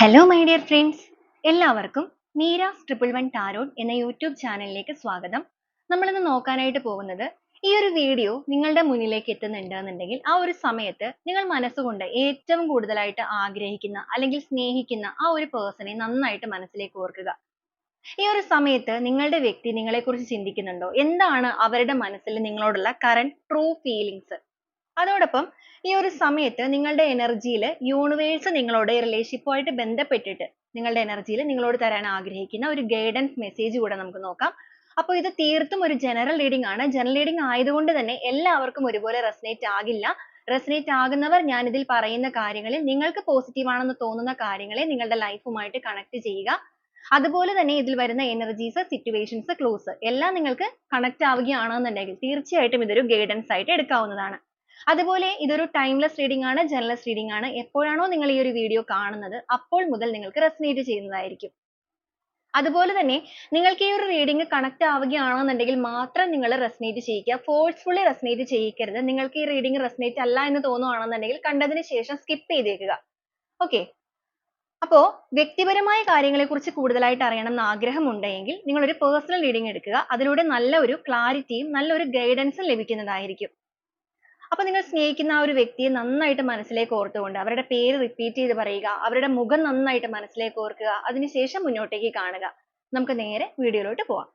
Hello my dear friends എല്ലാവർക്കും Meera's triple one tarot എന്ന YouTube ചാനലിലേക്ക് സ്വാഗതം. നമ്മളിന്ന് നോക്കാനായിട്ട് പോകുന്നത് ഈ ഒരു വീഡിയോ നിങ്ങളുടെ മുന്നിലേക്ക് എത്തുന്നുണ്ട് എന്നുണ്ടെങ്കിൽ ആ ഒരു സമയത്ത് നിങ്ങൾ മനസ്സുകൊണ്ട് ഏറ്റവും കൂടുതലായിട്ട് ആഗ്രഹിക്കുന്ന അല്ലെങ്കിൽ സ്നേഹിക്കുന്ന ആ ഒരു പേഴ്സണെ നന്നായിട്ട് മനസ്സിലേക്ക് ഓർക്കുക. ഈ ഒരു സമയത്ത് നിങ്ങളുടെ വ്യക്തി നിങ്ങളെക്കുറിച്ച് ചിന്തിക്കുന്നുണ്ടോ? എന്താണ് അവരുടെ മനസ്സിൽ നിങ്ങളോടുള്ള കറണ്ട് ട്രൂ feelings? അതോടൊപ്പം ഈ ഒരു സമയത്ത് നിങ്ങളുടെ എനർജിയിൽ യൂണിവേഴ്സ് നിങ്ങളോട് റിലേഷൻഷിപ്പുമായിട്ട് ബന്ധപ്പെട്ടിട്ട് നിങ്ങളുടെ എനർജിയിൽ നിങ്ങളോട് തരാൻ ആഗ്രഹിക്കുന്ന ഒരു ഗൈഡൻസ് മെസ്സേജ് കൂടെ നമുക്ക് നോക്കാം. അപ്പോൾ ഇത് തീർത്തും ഒരു ജനറൽ റീഡിംഗ് ആണ്. ജനറൽ റീഡിംഗ് ആയതുകൊണ്ട് തന്നെ എല്ലാവർക്കും ഒരുപോലെ റെസനേറ്റ് ആകില്ല. റെസനേറ്റ് ആകുന്നവർ ഞാൻ ഇതിൽ പറയുന്ന കാര്യങ്ങളിൽ നിങ്ങൾക്ക് പോസിറ്റീവ് ആണെന്ന് തോന്നുന്ന കാര്യങ്ങളെ നിങ്ങളുടെ ലൈഫുമായിട്ട് കണക്ട് ചെയ്യുക. അതുപോലെ തന്നെ ഇതിൽ വരുന്ന എനർജീസ് സിറ്റുവേഷൻസ് ക്ലോസ് എല്ലാം നിങ്ങൾക്ക് കണക്ട് ആവുകയാണെന്നുണ്ടെങ്കിൽ തീർച്ചയായിട്ടും ഇതൊരു ഗൈഡൻസ് ആയിട്ട് എടുക്കാവുന്നതാണ്. അതുപോലെ ഇതൊരു ടൈംലെസ് റീഡിംഗ് ആണ് ജനറൽസ് റീഡിംഗ് ആണ്. എപ്പോഴാണോ നിങ്ങൾ ഈ ഒരു വീഡിയോ കാണുന്നത് അപ്പോൾ മുതൽ നിങ്ങൾക്ക് റെസനേറ്റ് ചെയ്യുന്നതായിരിക്കും. അതുപോലെ തന്നെ നിങ്ങൾക്ക് ഈ ഒരു റീഡിംഗ് കണക്ട് ആവുകയാണോ എന്നുണ്ടെങ്കിൽ മാത്രം നിങ്ങൾ റെസനേറ്റ് ചെയ്യിക്കുക ഫോഴ്സ്ഫുള്ളി റെസനേറ്റ് ചെയ്യിക്കരുത്. നിങ്ങൾക്ക് ഈ റീഡിംഗ് റെസനേറ്റ് അല്ല എന്ന് തോന്നുകയാണെന്നുണ്ടെങ്കിൽ കണ്ടതിന് ശേഷം സ്കിപ്പ് ചെയ്തേക്കുക. ഓക്കെ അപ്പോ വ്യക്തിപരമായ കാര്യങ്ങളെ കുറിച്ച് കൂടുതലായിട്ട് അറിയണം എന്ന് ആഗ്രഹമുണ്ടെങ്കിൽ നിങ്ങൾ ഒരു പേഴ്സണൽ റീഡിംഗ് എടുക്കുക. അതിലൂടെ നല്ല ഒരു ക്ലാരിറ്റിയും നല്ലൊരു ഗൈഡൻസും ലഭിക്കുന്നതായിരിക്കും. അപ്പോൾ നിങ്ങൾ സ്നേഹിക്കുന്ന ആ ഒരു വ്യക്തിയെ നന്നായിട്ട് മനസ്സിലേക്ക് ഓർത്തുകൊണ്ട് അവരുടെ പേര് റിപ്പീറ്റ് ചെയ്ത് പറയുക അവരുടെ മുഖം നന്നായിട്ട് മനസ്സിലേക്ക് ഓർക്കുക അതിനുശേഷം മുന്നോട്ടേക്ക് കാണുക. നമുക്ക് നേരെ വീഡിയോയിലോട്ട് പോവാം.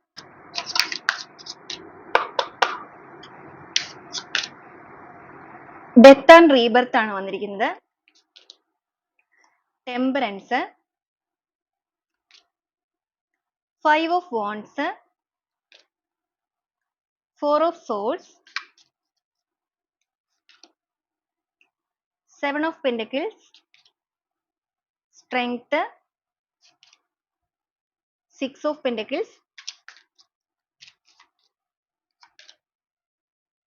ഡെത്ത് ആൻഡ് റീബർത്ത് ആണ് വന്നിരിക്കുന്നത്. Temperance five of wands. Four of swords. Seven of pentacles. Strength six of pentacles.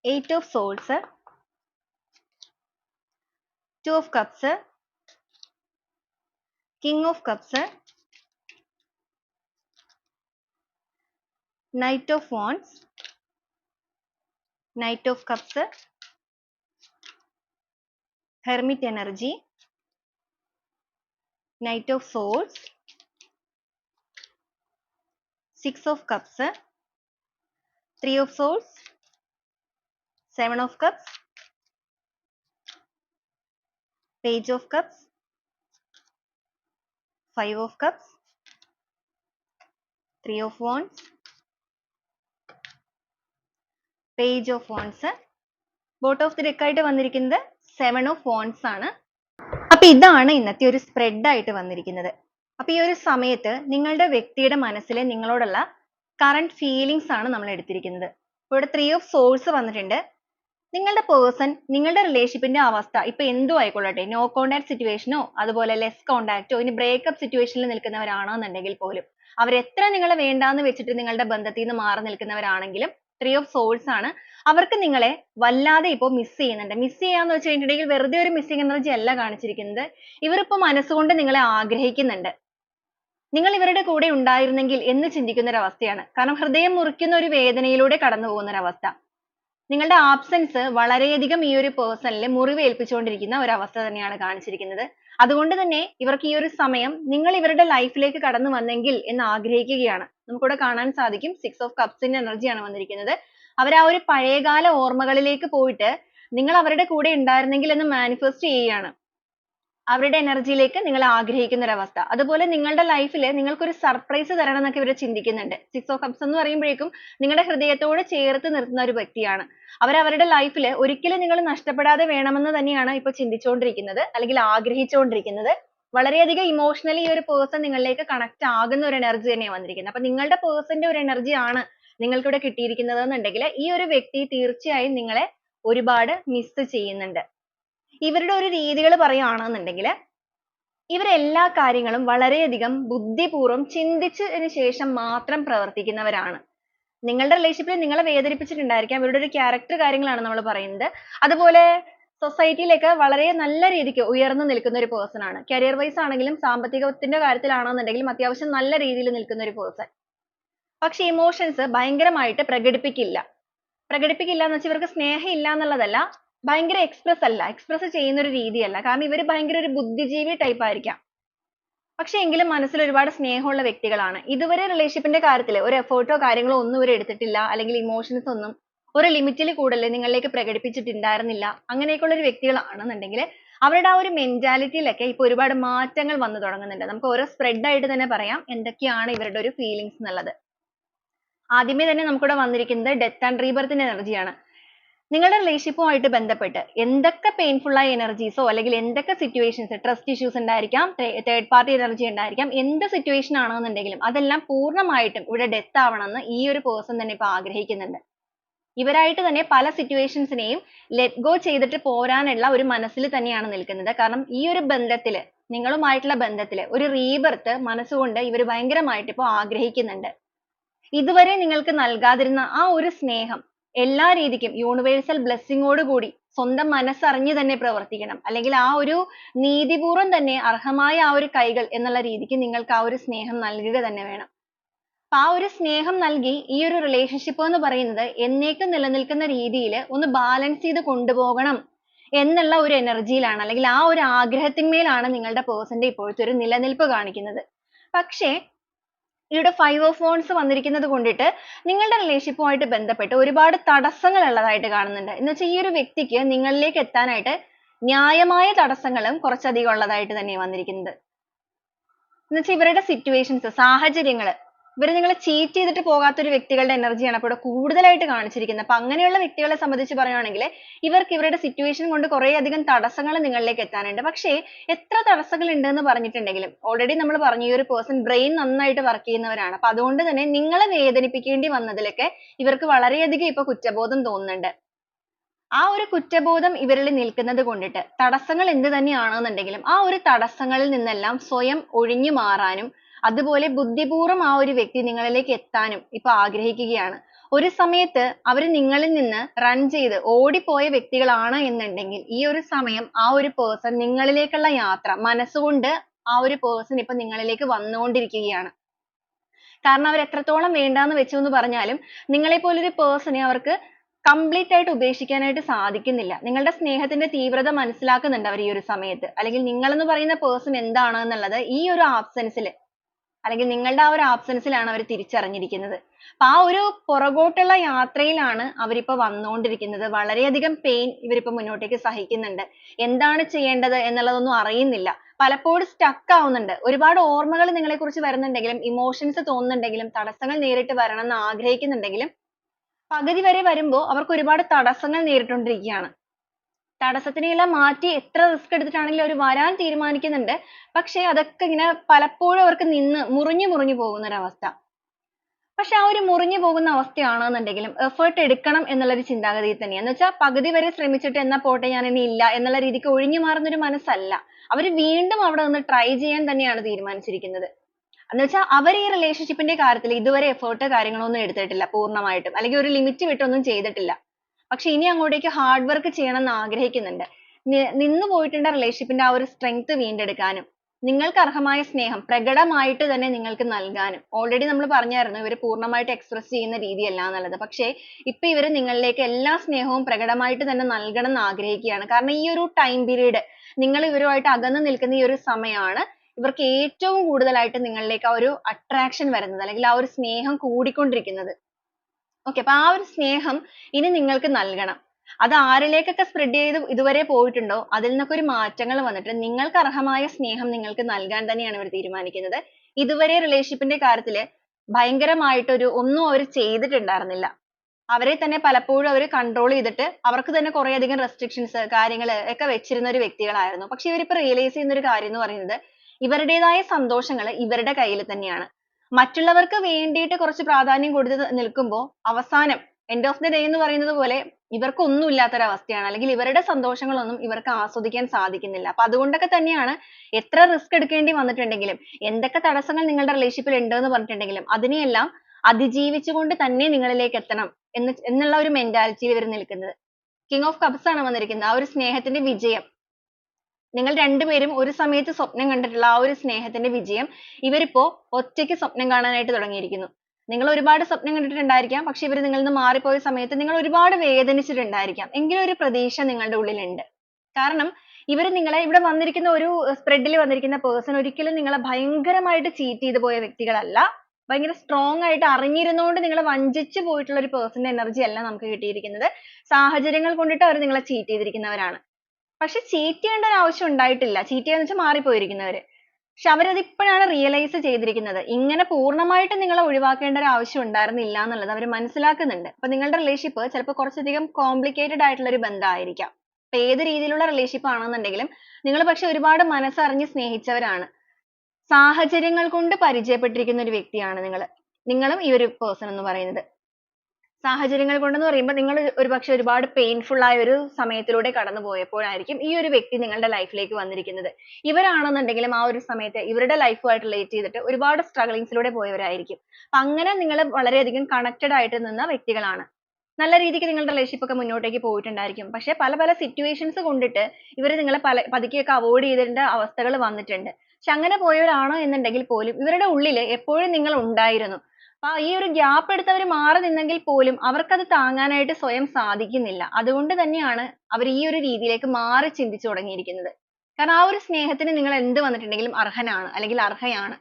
Eight of swords two of cups king of cups knight of wands knight of cups hermit energy knight of swords six of cups three of swords seven of cups page of cups five of cups three of wands page of wands bottom of the deck ആയിട്ട് വന്നിരിക്കുന്നത് seven of ഫോൺസ് ആണ്. അപ്പൊ ഇതാണ് ഇന്നത്തെ ഒരു spread ആയിട്ട് വന്നിരിക്കുന്നത്. അപ്പൊ ഈ ഒരു സമയത്ത് നിങ്ങളുടെ വ്യക്തിയുടെ മനസ്സിലെ നിങ്ങളോടുള്ള കറണ്ട് ഫീലിങ്സ് ആണ് നമ്മൾ എടുത്തിരിക്കുന്നത്. ഇവിടെ ത്രീ ഓഫ് സോഴ്സ് വന്നിട്ടുണ്ട്. നിങ്ങളുടെ പേഴ്സൺ നിങ്ങളുടെ റിലേഷൻഷിപ്പിന്റെ അവസ്ഥ ഇപ്പൊ എന്തോ ആയിക്കൊള്ളട്ടെ. നോ കോണ്ടാക്ട് സിറ്റുവേഷനോ അതുപോലെ ലെസ് കോണ്ടാക്റ്റോ ഇനി ബ്രേക്കപ്പ് സിറ്റുവേഷനിൽ നിൽക്കുന്നവരാണോ എന്നുണ്ടെങ്കിൽ പോലും അവരെത്ര നിങ്ങളെ വേണ്ടാന്ന് വെച്ചിട്ട് നിങ്ങളുടെ ബന്ധത്തിൽ നിന്ന് മാറി നിൽക്കുന്നവരാണെങ്കിലും ത്രീ ഓഫ് swords ആണ്. അവർക്ക് നിങ്ങളെ വല്ലാതെ ഇപ്പോൾ മിസ് ചെയ്യുന്നുണ്ട്. മിസ് ചെയ്യാന്ന് വെച്ച് കഴിഞ്ഞിട്ടുണ്ടെങ്കിൽ വെറുതെ ഒരു മിസ്സിംഗ് എനർജി അല്ല കാണിച്ചിരിക്കുന്നത്. ഇപ്പോൾ മനസ്സുകൊണ്ട് നിങ്ങളെ ആഗ്രഹിക്കുന്നുണ്ട്. നിങ്ങൾ ഇവരുടെ കൂടെ ഉണ്ടായിരുന്നെങ്കിൽ എന്ന് ചിന്തിക്കുന്ന ഒരു അവസ്ഥയാണ് കാരണം ഹൃദയം മുറിക്കുന്ന ഒരു വേദനയിലൂടെ കടന്നു പോകുന്ന ഒരു അവസ്ഥ നിങ്ങളുടെ ആബ്സെൻസ് വളരെയധികം ഈ ഒരു പേഴ്സണിൽ മുറിവേൽപ്പിച്ചുകൊണ്ടിരിക്കുന്ന ഒരു അവസ്ഥ തന്നെയാണ് കാണിച്ചിരിക്കുന്നത്. അതുകൊണ്ട് തന്നെ ഇവർക്ക് ഈ ഒരു സമയം നിങ്ങൾ ഇവരുടെ ലൈഫിലേക്ക് കടന്നു വന്നെങ്കിൽ എന്ന് ആഗ്രഹിക്കുകയാണ്. നമുക്കിവിടെ കാണാൻ സാധിക്കും. സിക്സ് ഓഫ് കപ്സിന്റെ എനർജി ആണ് വന്നിരിക്കുന്നത്. അവർ ആ ഒരു പഴയകാല ഓർമ്മകളിലേക്ക് പോയിട്ട് നിങ്ങൾ അവരുടെ കൂടെ ഉണ്ടായിരുന്നെങ്കിൽ എന്ന് മാനിഫെസ്റ്റ് ചെയ്യുകയാണ്. അവരുടെ എനർജിയിലേക്ക് നിങ്ങൾ ആഗ്രഹിക്കുന്ന ഒരു അവസ്ഥ അതുപോലെ നിങ്ങളുടെ ലൈഫിൽ നിങ്ങൾക്ക് ഒരു സർപ്രൈസ് തരണം എന്നൊക്കെ ഇവർ ചിന്തിക്കുന്നുണ്ട്. സിക്സ് ഓഫ് കപ്സ് എന്ന് പറയുമ്പോഴേക്കും നിങ്ങളുടെ ഹൃദയത്തോട് ചേർത്ത് നിർത്തുന്ന ഒരു വ്യക്തിയാണ്. അവർ അവരുടെ ലൈഫിൽ ഒരിക്കലും നിങ്ങൾ നഷ്ടപ്പെടാതെ വേണമെന്ന് തന്നെയാണ് ഇപ്പോൾ ചിന്തിച്ചുകൊണ്ടിരിക്കുന്നത് അല്ലെങ്കിൽ ആഗ്രഹിച്ചുകൊണ്ടിരിക്കുന്നത് വളരെയധികം ഇമോഷണലി ഈ ഒരു പേഴ്സൺ നിങ്ങളിലേക്ക് കണക്ട് ആകുന്ന ഒരു എനർജി തന്നെയാണ് വന്നിരിക്കുന്നത്. അപ്പോൾ നിങ്ങളുടെ പേഴ്സന്റെ ഒരു എനർജി ആണ് നിങ്ങൾക്ക് ഇവിടെ കിട്ടിയിരിക്കുന്നത് എന്നുണ്ടെങ്കിൽ ഈ ഒരു വ്യക്തി തീർച്ചയായും നിങ്ങളെ ഒരുപാട് മിസ് ചെയ്യുന്നുണ്ട്. ഇവരുടെ ഒരു രീതികൾ പറയുകയാണെന്നുണ്ടെങ്കിൽ ഇവർ എല്ലാ കാര്യങ്ങളും വളരെയധികം ബുദ്ധിപൂർവം ചിന്തിച്ചതിന് ശേഷം മാത്രം പ്രവർത്തിക്കുന്നവരാണ്. നിങ്ങളുടെ റിലേഷൻഷിപ്പിൽ നിങ്ങളെ വേദനിപ്പിച്ചിട്ടുണ്ടായിരിക്കാം. ഇവരുടെ ഒരു ക്യാരക്ടർ കാര്യങ്ങളാണ് നമ്മൾ പറയുന്നത്. അതുപോലെ സൊസൈറ്റിയിലൊക്കെ വളരെ നല്ല രീതിക്ക് ഉയർന്നു നിൽക്കുന്ന ഒരു പേഴ്സൺ ആണ്. കരിയർ വൈസ് ആണെങ്കിലും സാമ്പത്തികത്തിന്റെ കാര്യത്തിലാണെന്നുണ്ടെങ്കിലും അത്യാവശ്യം നല്ല രീതിയിൽ നിൽക്കുന്ന ഒരു പേഴ്സൺ പക്ഷെ ഇമോഷൻസ് ഭയങ്കരമായിട്ട് പ്രകടിപ്പിക്കില്ല. പ്രകടിപ്പിക്കില്ല എന്ന് വെച്ചാൽ ഇവർക്ക് സ്നേഹം ഇല്ല എന്നുള്ളതല്ല. ഭയങ്കര എക്സ്പ്രസ് അല്ല. എക്സ്പ്രസ് ചെയ്യുന്ന ഒരു രീതിയല്ല. കാരണം ഇവർ ഭയങ്കര ഒരു ബുദ്ധിജീവി ടൈപ്പ് ആയിരിക്കാം. പക്ഷെ എങ്കിലും മനസ്സിൽ ഒരുപാട് സ്നേഹമുള്ള വ്യക്തികളാണ്. ഇതുവരെ റിലേഷൻഷിപ്പിന്റെ കാര്യത്തിൽ ഒരു എഫേർട്ടോ കാര്യങ്ങളോ ഒന്നും ഇവർ എടുത്തിട്ടില്ല. അല്ലെങ്കിൽ ഇമോഷൻസ് ഒന്നും ഒരു ലിമിറ്റിൽ കൂടുതൽ നിങ്ങളിലേക്ക് പ്രകടിപ്പിച്ചിട്ടുണ്ടായിരുന്നില്ല. അങ്ങനെയൊക്കെയുള്ള ഒരു വ്യക്തികളാണെന്നുണ്ടെങ്കിൽ അവരുടെ ആ ഒരു മെന്റാലിറ്റിയിലൊക്കെ ഇപ്പൊ ഒരുപാട് മാറ്റങ്ങൾ വന്നു തുടങ്ങുന്നുണ്ട്. നമുക്ക് ഓരോ സ്പ്രെഡ് ആയിട്ട് തന്നെ പറയാം എന്തൊക്കെയാണ് ഇവരുടെ ഒരു ഫീലിങ്സ് എന്നുള്ളത്. ആദ്യമേ തന്നെ നമുക്കിവിടെ വന്നിരിക്കുന്നത് ഡെത്ത് ആൻഡ് റീബർത്തിന്റെ എനർജിയാണ് നിങ്ങളുടെ റിലേഷൻഷിപ്പുമായിട്ട് ബന്ധപ്പെട്ട് എന്തൊക്കെ പെയിൻഫുൾ ആയ എനർജീസോ അല്ലെങ്കിൽ എന്തൊക്കെ സിറ്റുവേഷൻസ് ട്രസ്റ്റ് ഇഷ്യൂസ് ഉണ്ടായിരിക്കാം തേർഡ് പാർട്ടി എനർജി ഉണ്ടായിരിക്കാം എന്ത് സിറ്റുവേഷൻ ആണെന്നുണ്ടെങ്കിലും അതെല്ലാം പൂർണമായിട്ടും ഇവിടെ ഡെത്ത് ആവണമെന്ന് ഈ ഒരു പേഴ്സൺ തന്നെ ഇപ്പൊ ആഗ്രഹിക്കുന്നുണ്ട്. ഇവരായിട്ട് തന്നെ പല സിറ്റുവേഷൻസിനെയും ലെറ്റ് ഗോ ചെയ്തിട്ട് പോരാനുള്ള ഒരു മനസ്സിൽ തന്നെയാണ് നിൽക്കുന്നത്. കാരണം ഈ ഒരു ബന്ധത്തിൽ നിങ്ങളുമായിട്ടുള്ള ബന്ധത്തിൽ ഒരു റീബർത്ത് മനസ്സുകൊണ്ട് ഇവർ ഭയങ്കരമായിട്ട് ഇപ്പോൾ ആഗ്രഹിക്കുന്നുണ്ട്. ഇതുവരെ നിങ്ങൾക്ക് നൽകാതിരുന്ന ആ ഒരു സ്നേഹം എല്ലാ രീതിക്കും യൂണിവേഴ്സൽ ബ്ലെസ്സിങ്ങോട് കൂടി സ്വന്തം മനസ്സറിഞ്ഞ് തന്നെ പ്രവർത്തിക്കണം. അല്ലെങ്കിൽ ആ ഒരു നീതിപൂർവം തന്നെ അർഹമായ ആ ഒരു കൈകൾ എന്നുള്ള രീതിക്ക് നിങ്ങൾക്ക് ആ ഒരു സ്നേഹം നൽകുക തന്നെ വേണം. അപ്പോൾ ആ ഒരു സ്നേഹം നൽകി ഈ ഒരു റിലേഷൻഷിപ്പ് എന്ന് പറയുന്നത് എന്നേക്കും നിലനിൽക്കുന്ന രീതിയിൽ ഒന്ന് ബാലൻസ് ചെയ്ത് കൊണ്ടുപോകണം എന്നുള്ള ഒരു എനർജിയിലാണ് അല്ലെങ്കിൽ ആ ഒരു ആഗ്രഹത്തിന്മേലാണ് നിങ്ങളുടെ പേഴ്സന്റെ ഇപ്പോഴത്തെ ഒരു നിലനിൽപ്പ് കാണിക്കുന്നത്. പക്ഷേ ഇവിടെ ഫൈവ് ഓഫ് wands വന്നിരിക്കുന്നത് കൊണ്ടിട്ട് നിങ്ങളുടെ റിലേഷൻഷിപ്പുമായിട്ട് ബന്ധപ്പെട്ട് ഒരുപാട് തടസ്സങ്ങൾ ഉള്ളതായിട്ട് കാണുന്നുണ്ട്. എന്ന് വെച്ചാൽ ഈ ഒരു വ്യക്തിക്ക് നിങ്ങളിലേക്ക് എത്താനായിട്ട് ന്യായമായ തടസ്സങ്ങളും കുറച്ചധികം ഉള്ളതായിട്ട് തന്നെയാണ് വന്നിരിക്കുന്നത്. എന്ന് വെച്ചാൽ ഇവരുടെ സിറ്റുവേഷൻസ് സാഹചര്യങ്ങൾ ഇവർ നിങ്ങളെ cheat ചെയ്തിട്ട് പോകാത്ത ഒരു വ്യക്തികളുടെ energy എനർജിയാണ് അപ്പോൾ ഇവിടെ കൂടുതലായിട്ട് കാണിച്ചിരിക്കുന്നത്. അപ്പൊ അങ്ങനെയുള്ള വ്യക്തികളെ സംബന്ധിച്ച് പറയുകയാണെങ്കിൽ ഇവർക്ക് ഇവരുടെ situation കൊണ്ട് കുറേ അധികം തടസ്സങ്ങൾ നിങ്ങളിലേക്ക് എത്താനുണ്ട്. പക്ഷേ എത്ര തടസ്സങ്ങൾ ഉണ്ടെന്ന് പറഞ്ഞിട്ടുണ്ടെങ്കിലും already നമ്മൾ പറഞ്ഞു ഈ ഒരു person brain നന്നായിട്ട് work ചെയ്യുന്നവരാണ്. അപ്പോ അതുകൊണ്ട് തന്നെ നിങ്ങളെ വേദനിപ്പിക്കേണ്ടി വന്നതിലൊക്കെ ഇവർക്ക് വളരെയധികം ഇപ്പൊ കുറ്റബോധം തോന്നുന്നുണ്ട്. ആ ഒരു കുറ്റബോധം ഇവരിൽ നിൽക്കുന്നത് കൊണ്ടിട്ട് തടസ്സങ്ങൾ എന്ത് തന്നെയാണെന്നുണ്ടെങ്കിലും ആ ഒരു തടസ്സങ്ങളിൽ നിന്നെല്ലാം സ്വയം ഒഴിഞ്ഞു മാറാനും അതുപോലെ ബുദ്ധിപൂർവം ആ ഒരു വ്യക്തി നിങ്ങളിലേക്ക് എത്താനും ഇപ്പൊ ആഗ്രഹിക്കുകയാണ്. ഒരു സമയത്ത് അവർ നിങ്ങളിൽ നിന്ന് റൺ ചെയ്ത് ഓടിപ്പോയ വ്യക്തികളാണ് എന്നുണ്ടെങ്കിൽ ഈ ഒരു സമയം ആ ഒരു പേഴ്സൺ നിങ്ങളിലേക്കുള്ള യാത്ര മനസ്സുകൊണ്ട് ആ ഒരു പേഴ്സൺ ഇപ്പൊ നിങ്ങളിലേക്ക് വന്നുകൊണ്ടിരിക്കുകയാണ്. കാരണം അവർ എത്രത്തോളം വേണ്ടാന്ന് വെച്ചു എന്ന് പറഞ്ഞാലും നിങ്ങളെ പോലൊരു പേഴ്സണെ അവർക്ക് കംപ്ലീറ്റ് ആയിട്ട് ഉപേക്ഷിക്കാനായിട്ട് സാധിക്കുന്നില്ല. നിങ്ങളുടെ സ്നേഹത്തിന്റെ തീവ്രത മനസ്സിലാക്കുന്നുണ്ട് അവർ ഈ ഒരു സമയത്ത്. അല്ലെങ്കിൽ നിങ്ങൾ എന്ന് പറയുന്ന പേഴ്സൺ എന്താണ് എന്നുള്ളത് ഈ ഒരു ആബ്സെൻസിൽ അല്ലെങ്കിൽ നിങ്ങളുടെ ആ ഒരു ആബ്സെൻസിലാണ് അവർ തിരിച്ചറിഞ്ഞിരിക്കുന്നത്. അപ്പൊ ആ ഒരു പുറകോട്ടുള്ള യാത്രയിലാണ് അവരിപ്പോ വന്നുകൊണ്ടിരിക്കുന്നത്. വളരെയധികം പെയിൻ ഇവരിപ്പോ മുന്നോട്ടേക്ക് സഹിക്കുന്നുണ്ട്. എന്താണ് ചെയ്യേണ്ടത് എന്നുള്ളതൊന്നും അറിയുന്നില്ല. പലപ്പോഴും stuck ആവുന്നുണ്ട്. ഒരുപാട് ഓർമ്മകൾ നിങ്ങളെ കുറിച്ച് വരുന്നുണ്ടെങ്കിലും ഇമോഷൻസ് തോന്നുന്നുണ്ടെങ്കിലും തടസ്സങ്ങൾ നേരിട്ട് വരണം എന്ന് ആഗ്രഹിക്കുന്നുണ്ടെങ്കിലും പകുതി വരെ വരുമ്പോൾ അവർക്ക് ഒരുപാട് തടസ്സങ്ങൾ നേരിട്ടുകൊണ്ടിരിക്കുകയാണ്. തടസ്സത്തിനെയെല്ലാം മാറ്റി എത്ര റിസ്ക് എടുത്തിട്ടാണെങ്കിലും അവർ വരാൻ തീരുമാനിക്കുന്നുണ്ട്. പക്ഷെ അതൊക്കെ ഇങ്ങനെ പലപ്പോഴും അവർക്ക് നിന്ന് മുറിഞ്ഞു മുറിഞ്ഞു പോകുന്ന ഒരു അവസ്ഥ പക്ഷെ ആ ഒരു മുറിഞ്ഞു പോകുന്ന അവസ്ഥയാണെന്നുണ്ടെങ്കിലും എഫേർട്ട് എടുക്കണം എന്നുള്ള ഒരു ചിന്താഗതിയിൽ തന്നെയാണ് എന്ന് വെച്ചാൽ പകുതി വരെ ശ്രമിച്ചിട്ട് എന്നാ പോട്ടെ ഞാൻ ഇനി ഇല്ല എന്നുള്ള രീതിക്ക് ഒഴിഞ്ഞു മാറുന്ന ഒരു മനസ്സല്ല. അവർ വീണ്ടും അവിടെ നിന്ന് ട്രൈ ചെയ്യാൻ തന്നെയാണ് തീരുമാനിച്ചിരിക്കുന്നത്. എന്ന് വെച്ചാൽ അവർ ഈ റിലേഷൻഷിപ്പിന്റെ കാര്യത്തിൽ ഇതുവരെ എഫേർട്ട് കാര്യങ്ങളൊന്നും എടുത്തിട്ടില്ല പൂർണമായിട്ടും. അല്ലെങ്കിൽ ഒരു ലിമിറ്റ് വിട്ടൊന്നും ചെയ്തിട്ടില്ല. പക്ഷെ ഇനി അങ്ങോട്ടേക്ക് ഹാർഡ് വർക്ക് ചെയ്യണം എന്ന് ആഗ്രഹിക്കുന്നുണ്ട് നിന്നു പോയിട്ടുള്ള റിലേഷൻഷിപ്പിന്റെ ആ ഒരു സ്ട്രെങ്ത് വീണ്ടെടുക്കാനും നിങ്ങൾക്ക് അർഹമായ സ്നേഹം പ്രകടമായിട്ട് തന്നെ നിങ്ങൾക്ക് നൽകാനും. ഓൾറെഡി നമ്മൾ പറഞ്ഞായിരുന്നു ഇവർ പൂർണമായിട്ട് എക്സ്പ്രസ് ചെയ്യുന്ന രീതിയല്ല എന്നുള്ളത്. പക്ഷേ ഇപ്പൊ ഇവർ നിങ്ങളിലേക്ക് എല്ലാ സ്നേഹവും പ്രകടമായിട്ട് തന്നെ നൽകണം എന്ന് ആഗ്രഹിക്കുകയാണ്. കാരണം ഈ ഒരു ടൈം പീരീഡ് നിങ്ങൾ ഇവരുമായിട്ട് അകന്നു നിൽക്കുന്ന ഈ ഒരു സമയമാണ് ഇവർക്ക് ഏറ്റവും കൂടുതലായിട്ട് നിങ്ങളിലേക്ക് ആ ഒരു അട്രാക്ഷൻ വരുന്നത് അല്ലെങ്കിൽ ആ ഒരു സ്നേഹം കൂടിക്കൊണ്ടിരിക്കുന്നത്. ഓക്കെ അപ്പൊ ആ ഒരു സ്നേഹം ഇനി നിങ്ങൾക്ക് നൽകണം. അത് ആരിലേക്കൊക്കെ spread ചെയ്ത് ഇതുവരെ പോയിട്ടുണ്ടോ അതിൽ നിന്നൊക്കെ ഒരു മാറ്റങ്ങൾ വന്നിട്ട് നിങ്ങൾക്ക് അർഹമായ സ്നേഹം നിങ്ങൾക്ക് നൽകാൻ തന്നെയാണ് ഇവർ തീരുമാനിക്കുന്നത്. ഇതുവരെ relationship റിലേഷൻഷിപ്പിന്റെ കാര്യത്തിൽ ഭയങ്കരമായിട്ടൊരു ഒന്നും അവർ ചെയ്തിട്ടുണ്ടായിരുന്നില്ല. അവരെ തന്നെ പലപ്പോഴും അവർ control ചെയ്തിട്ട് അവർക്ക് തന്നെ കുറെ അധികം restrictions കാര്യങ്ങൾ ഒക്കെ വെച്ചിരുന്ന ഒരു വ്യക്തികളായിരുന്നു. പക്ഷെ ഇവരിപ്പോ realize ചെയ്യുന്ന ഒരു കാര്യം എന്ന് പറയുന്നത് ഇവരുടേതായ സന്തോഷങ്ങൾ ഇവരുടെ കയ്യിൽ തന്നെയാണ്. മറ്റുള്ളവർക്ക് വേണ്ടിയിട്ട് കുറച്ച് പ്രാധാന്യം കൊടുത്ത് നിൽക്കുമ്പോൾ അവസാനം എൻഡ് ഓഫ് ദി ഡേ എന്ന് പറയുന്നത് പോലെ ഇവർക്ക് ഒന്നും അവസ്ഥയാണ് അല്ലെങ്കിൽ ഇവരുടെ സന്തോഷങ്ങളൊന്നും ഇവർക്ക് ആസ്വദിക്കാൻ സാധിക്കുന്നില്ല. അപ്പൊ അതുകൊണ്ടൊക്കെ തന്നെയാണ് എത്ര റിസ്ക് എടുക്കേണ്ടി വന്നിട്ടുണ്ടെങ്കിലും എന്തൊക്കെ തടസ്സങ്ങൾ നിങ്ങളുടെ റിലേഷൻഷിപ്പിൽ ഉണ്ട് എന്ന് പറഞ്ഞിട്ടുണ്ടെങ്കിലും അതിനെയെല്ലാം അതിജീവിച്ചുകൊണ്ട് തന്നെ നിങ്ങളിലേക്ക് എത്തണം എന്ന് എന്നുള്ള ഒരു മെന്റാലിറ്റിയിൽ ഇവർ നിൽക്കുന്നത്. കിങ് ഓഫ് കപ്സ് ആണ് വന്നിരിക്കുന്നത്. ആ ഒരു സ്നേഹത്തിന്റെ വിജയം. നിങ്ങൾ രണ്ടുപേരും ഒരു സമയത്ത് സ്വപ്നം കണ്ടിട്ടുള്ള ആ ഒരു സ്നേഹത്തിന്റെ വിജയം ഇവരിപ്പോ ഒറ്റയ്ക്ക് സ്വപ്നം കാണാനായിട്ട് തുടങ്ങിയിരിക്കുന്നു. നിങ്ങൾ ഒരുപാട് സ്വപ്നം കണ്ടിട്ടുണ്ടായിരിക്കാം പക്ഷെ ഇവർ നിങ്ങളിൽ നിന്ന് മാറിപ്പോയ സമയത്ത് നിങ്ങൾ ഒരുപാട് വേദനിച്ചിട്ടുണ്ടായിരിക്കാം. എങ്കിലും ഒരു പ്രതീക്ഷ നിങ്ങളുടെ ഉള്ളിലുണ്ട്. കാരണം ഇവർ നിങ്ങളെ ഇവിടെ വന്നിരിക്കുന്ന ഒരു സ്പ്രെഡിൽ വന്നിരിക്കുന്ന പേഴ്സൺ ഒരിക്കലും നിങ്ങളെ ഭയങ്കരമായിട്ട് ചീറ്റ് ചെയ്തു പോയ വ്യക്തികളല്ല. ഭയങ്കര സ്ട്രോങ് ആയിട്ട് അറിഞ്ഞിരുന്നുകൊണ്ട് നിങ്ങളെ വഞ്ചിച്ചു പോയിട്ടുള്ള ഒരു പേഴ്സന്റെ എനർജി അല്ല നമുക്ക് കിട്ടിയിരിക്കുന്നത്. സാഹചര്യങ്ങൾ കൊണ്ടിട്ട് അവർ നിങ്ങളെ ചീറ്റ് ചെയ്തിരിക്കുന്നവരാണ്. പക്ഷെ cheat ചെയ്യേണ്ട ഒരു ആവശ്യം ഉണ്ടായിട്ടില്ല. cheat ചെയ്യാന്ന് വെച്ചാൽ മാറിപ്പോയിരിക്കുന്നവര്. പക്ഷെ അവരത് ഇപ്പോഴാണ് റിയലൈസ് ചെയ്തിരിക്കുന്നത്. ഇങ്ങനെ പൂർണമായിട്ട് നിങ്ങളെ ഒഴിവാക്കേണ്ട ഒരു ആവശ്യം ഉണ്ടായിരുന്നില്ല എന്നുള്ളത് അവർ മനസ്സിലാക്കുന്നുണ്ട്. അപ്പൊ നിങ്ങളുടെ relationship ചിലപ്പോൾ കുറച്ചധികം complicated ആയിട്ടുള്ള ഒരു ബന്ധമായിരിക്കാം ഇപ്പൊ ഏത് രീതിയിലുള്ള relationship ആണെന്നുണ്ടെങ്കിലും നിങ്ങൾ പക്ഷെ ഒരുപാട് മനസ്സറിഞ്ഞ് സ്നേഹിച്ചവരാണ്. സാഹചര്യങ്ങൾ കൊണ്ട് പരിചയപ്പെട്ടിരിക്കുന്ന ഒരു വ്യക്തിയാണ് നിങ്ങൾ നിങ്ങളും ഈ ഒരു person എന്ന് പറയുന്നത്. സാഹചര്യങ്ങൾ കൊണ്ടെന്ന് പറയുമ്പോൾ നിങ്ങൾ ഒരുപക്ഷെ ഒരുപാട് painful ആയ ഒരു സമയത്തിലൂടെ കടന്നു പോയപ്പോഴായിരിക്കും ഈ ഒരു വ്യക്തി നിങ്ങളുടെ life ലേക്ക് വന്നിരിക്കുന്നത്. ഇവരാണെന്നുണ്ടെങ്കിലും ആ ഒരു സമയത്ത് ഇവരുടെ life ആയിട്ട് relate ചെയ്തിട്ട് ഒരുപാട് strugglings ലൂടെ പോയവരായിരിക്കും. അപ്പൊ അങ്ങനെ നിങ്ങൾ വളരെയധികം connected ആയിട്ട് നിന്ന വ്യക്തികളാണ്. നല്ല രീതിക്ക് നിങ്ങളുടെ relationship ഒക്കെ മുന്നോട്ടേക്ക് പോയിട്ടുണ്ടായിരിക്കും. പക്ഷെ പല പല situations കൊണ്ടിട്ട് ഇവർ നിങ്ങളെ പല പതുക്കെയൊക്കെ avoid ചെയ്തേണ്ട അവസ്ഥകൾ വന്നിട്ടുണ്ട്. പക്ഷെ അങ്ങനെ പോയവരാണോ എന്നുണ്ടെങ്കിൽ പോലും ഇവരുടെ ഉള്ളിൽ എപ്പോഴും നിങ്ങൾ ഉണ്ടായിരുന്നു. അപ്പൊ ഈ ഒരു ഗ്യാപ്പ് എടുത്തവർ മാറി നിന്നെങ്കിൽ പോലും അവർക്കത് താങ്ങാനായിട്ട് സ്വയം സാധിക്കുന്നില്ല. അതുകൊണ്ട് തന്നെയാണ് അവർ ഈ ഒരു രീതിയിലേക്ക് മാറി ചിന്തിച്ചു തുടങ്ങിയിരിക്കുന്നത്. കാരണം ആ ഒരു സ്നേഹത്തിന് നിങ്ങൾ എന്ത് വന്നിട്ടുണ്ടെങ്കിലും അർഹനാണ് അല്ലെങ്കിൽ അർഹയാണ്.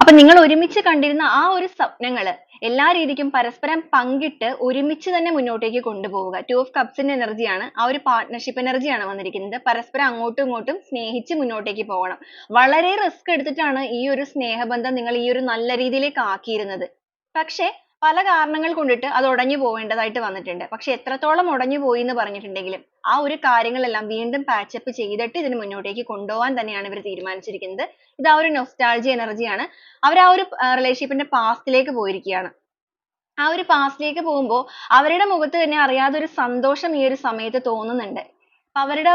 അപ്പൊ നിങ്ങൾ ഒരുമിച്ച് കണ്ടിരുന്ന ആ ഒരു സ്വപ്നങ്ങൾ എല്ലാ രീതിക്കും പരസ്പരം പങ്കിട്ട് ഒരുമിച്ച് തന്നെ മുന്നോട്ടേക്ക് കൊണ്ടുപോവുക. Two of cups ന്റെ energy ആണ്. ആ ഒരു partnership energy ആണ് വന്നിരിക്കുന്നത്. പരസ്പരം അങ്ങോട്ടും ഇങ്ങോട്ടും സ്നേഹിച്ച് മുന്നോട്ടേക്ക് പോകണം. വളരെ risk എടുത്തിട്ടാണ് ഈ ഒരു സ്നേഹബന്ധം നിങ്ങൾ ഈ ഒരു നല്ല രീതിയിലേക്ക് ആക്കിയിരുന്നത്. പക്ഷേ പല കാരണങ്ങൾ കൊണ്ടിട്ട് അത് ഉടഞ്ഞു പോവേണ്ടതായിട്ട് വന്നിട്ടുണ്ട്. പക്ഷെ എത്രത്തോളം ഉടഞ്ഞു പോയി എന്ന് പറഞ്ഞിട്ടുണ്ടെങ്കിലും ആ ഒരു കാര്യങ്ങളെല്ലാം വീണ്ടും patch up ചെയ്തിട്ട് ഇതിന് മുന്നോട്ടേക്ക് കൊണ്ടുപോകാൻ തന്നെയാണ് ഇവർ തീരുമാനിച്ചിരിക്കുന്നത്. ഇത് ആ ഒരു nostalgia energy ആണ്. അവർ ആ ഒരു relationship ന്റെ past ലേക്ക് പോയിരിക്കുകയാണ്. ആ ഒരു past ലേക്ക് പോകുമ്പോൾ അവരുടെ മുഖത്ത് തന്നെ അറിയാതെ ഒരു സന്തോഷം ഈ ഒരു സമയത്ത് തോന്നുന്നുണ്ട്. അപ്പൊ അവരുടെ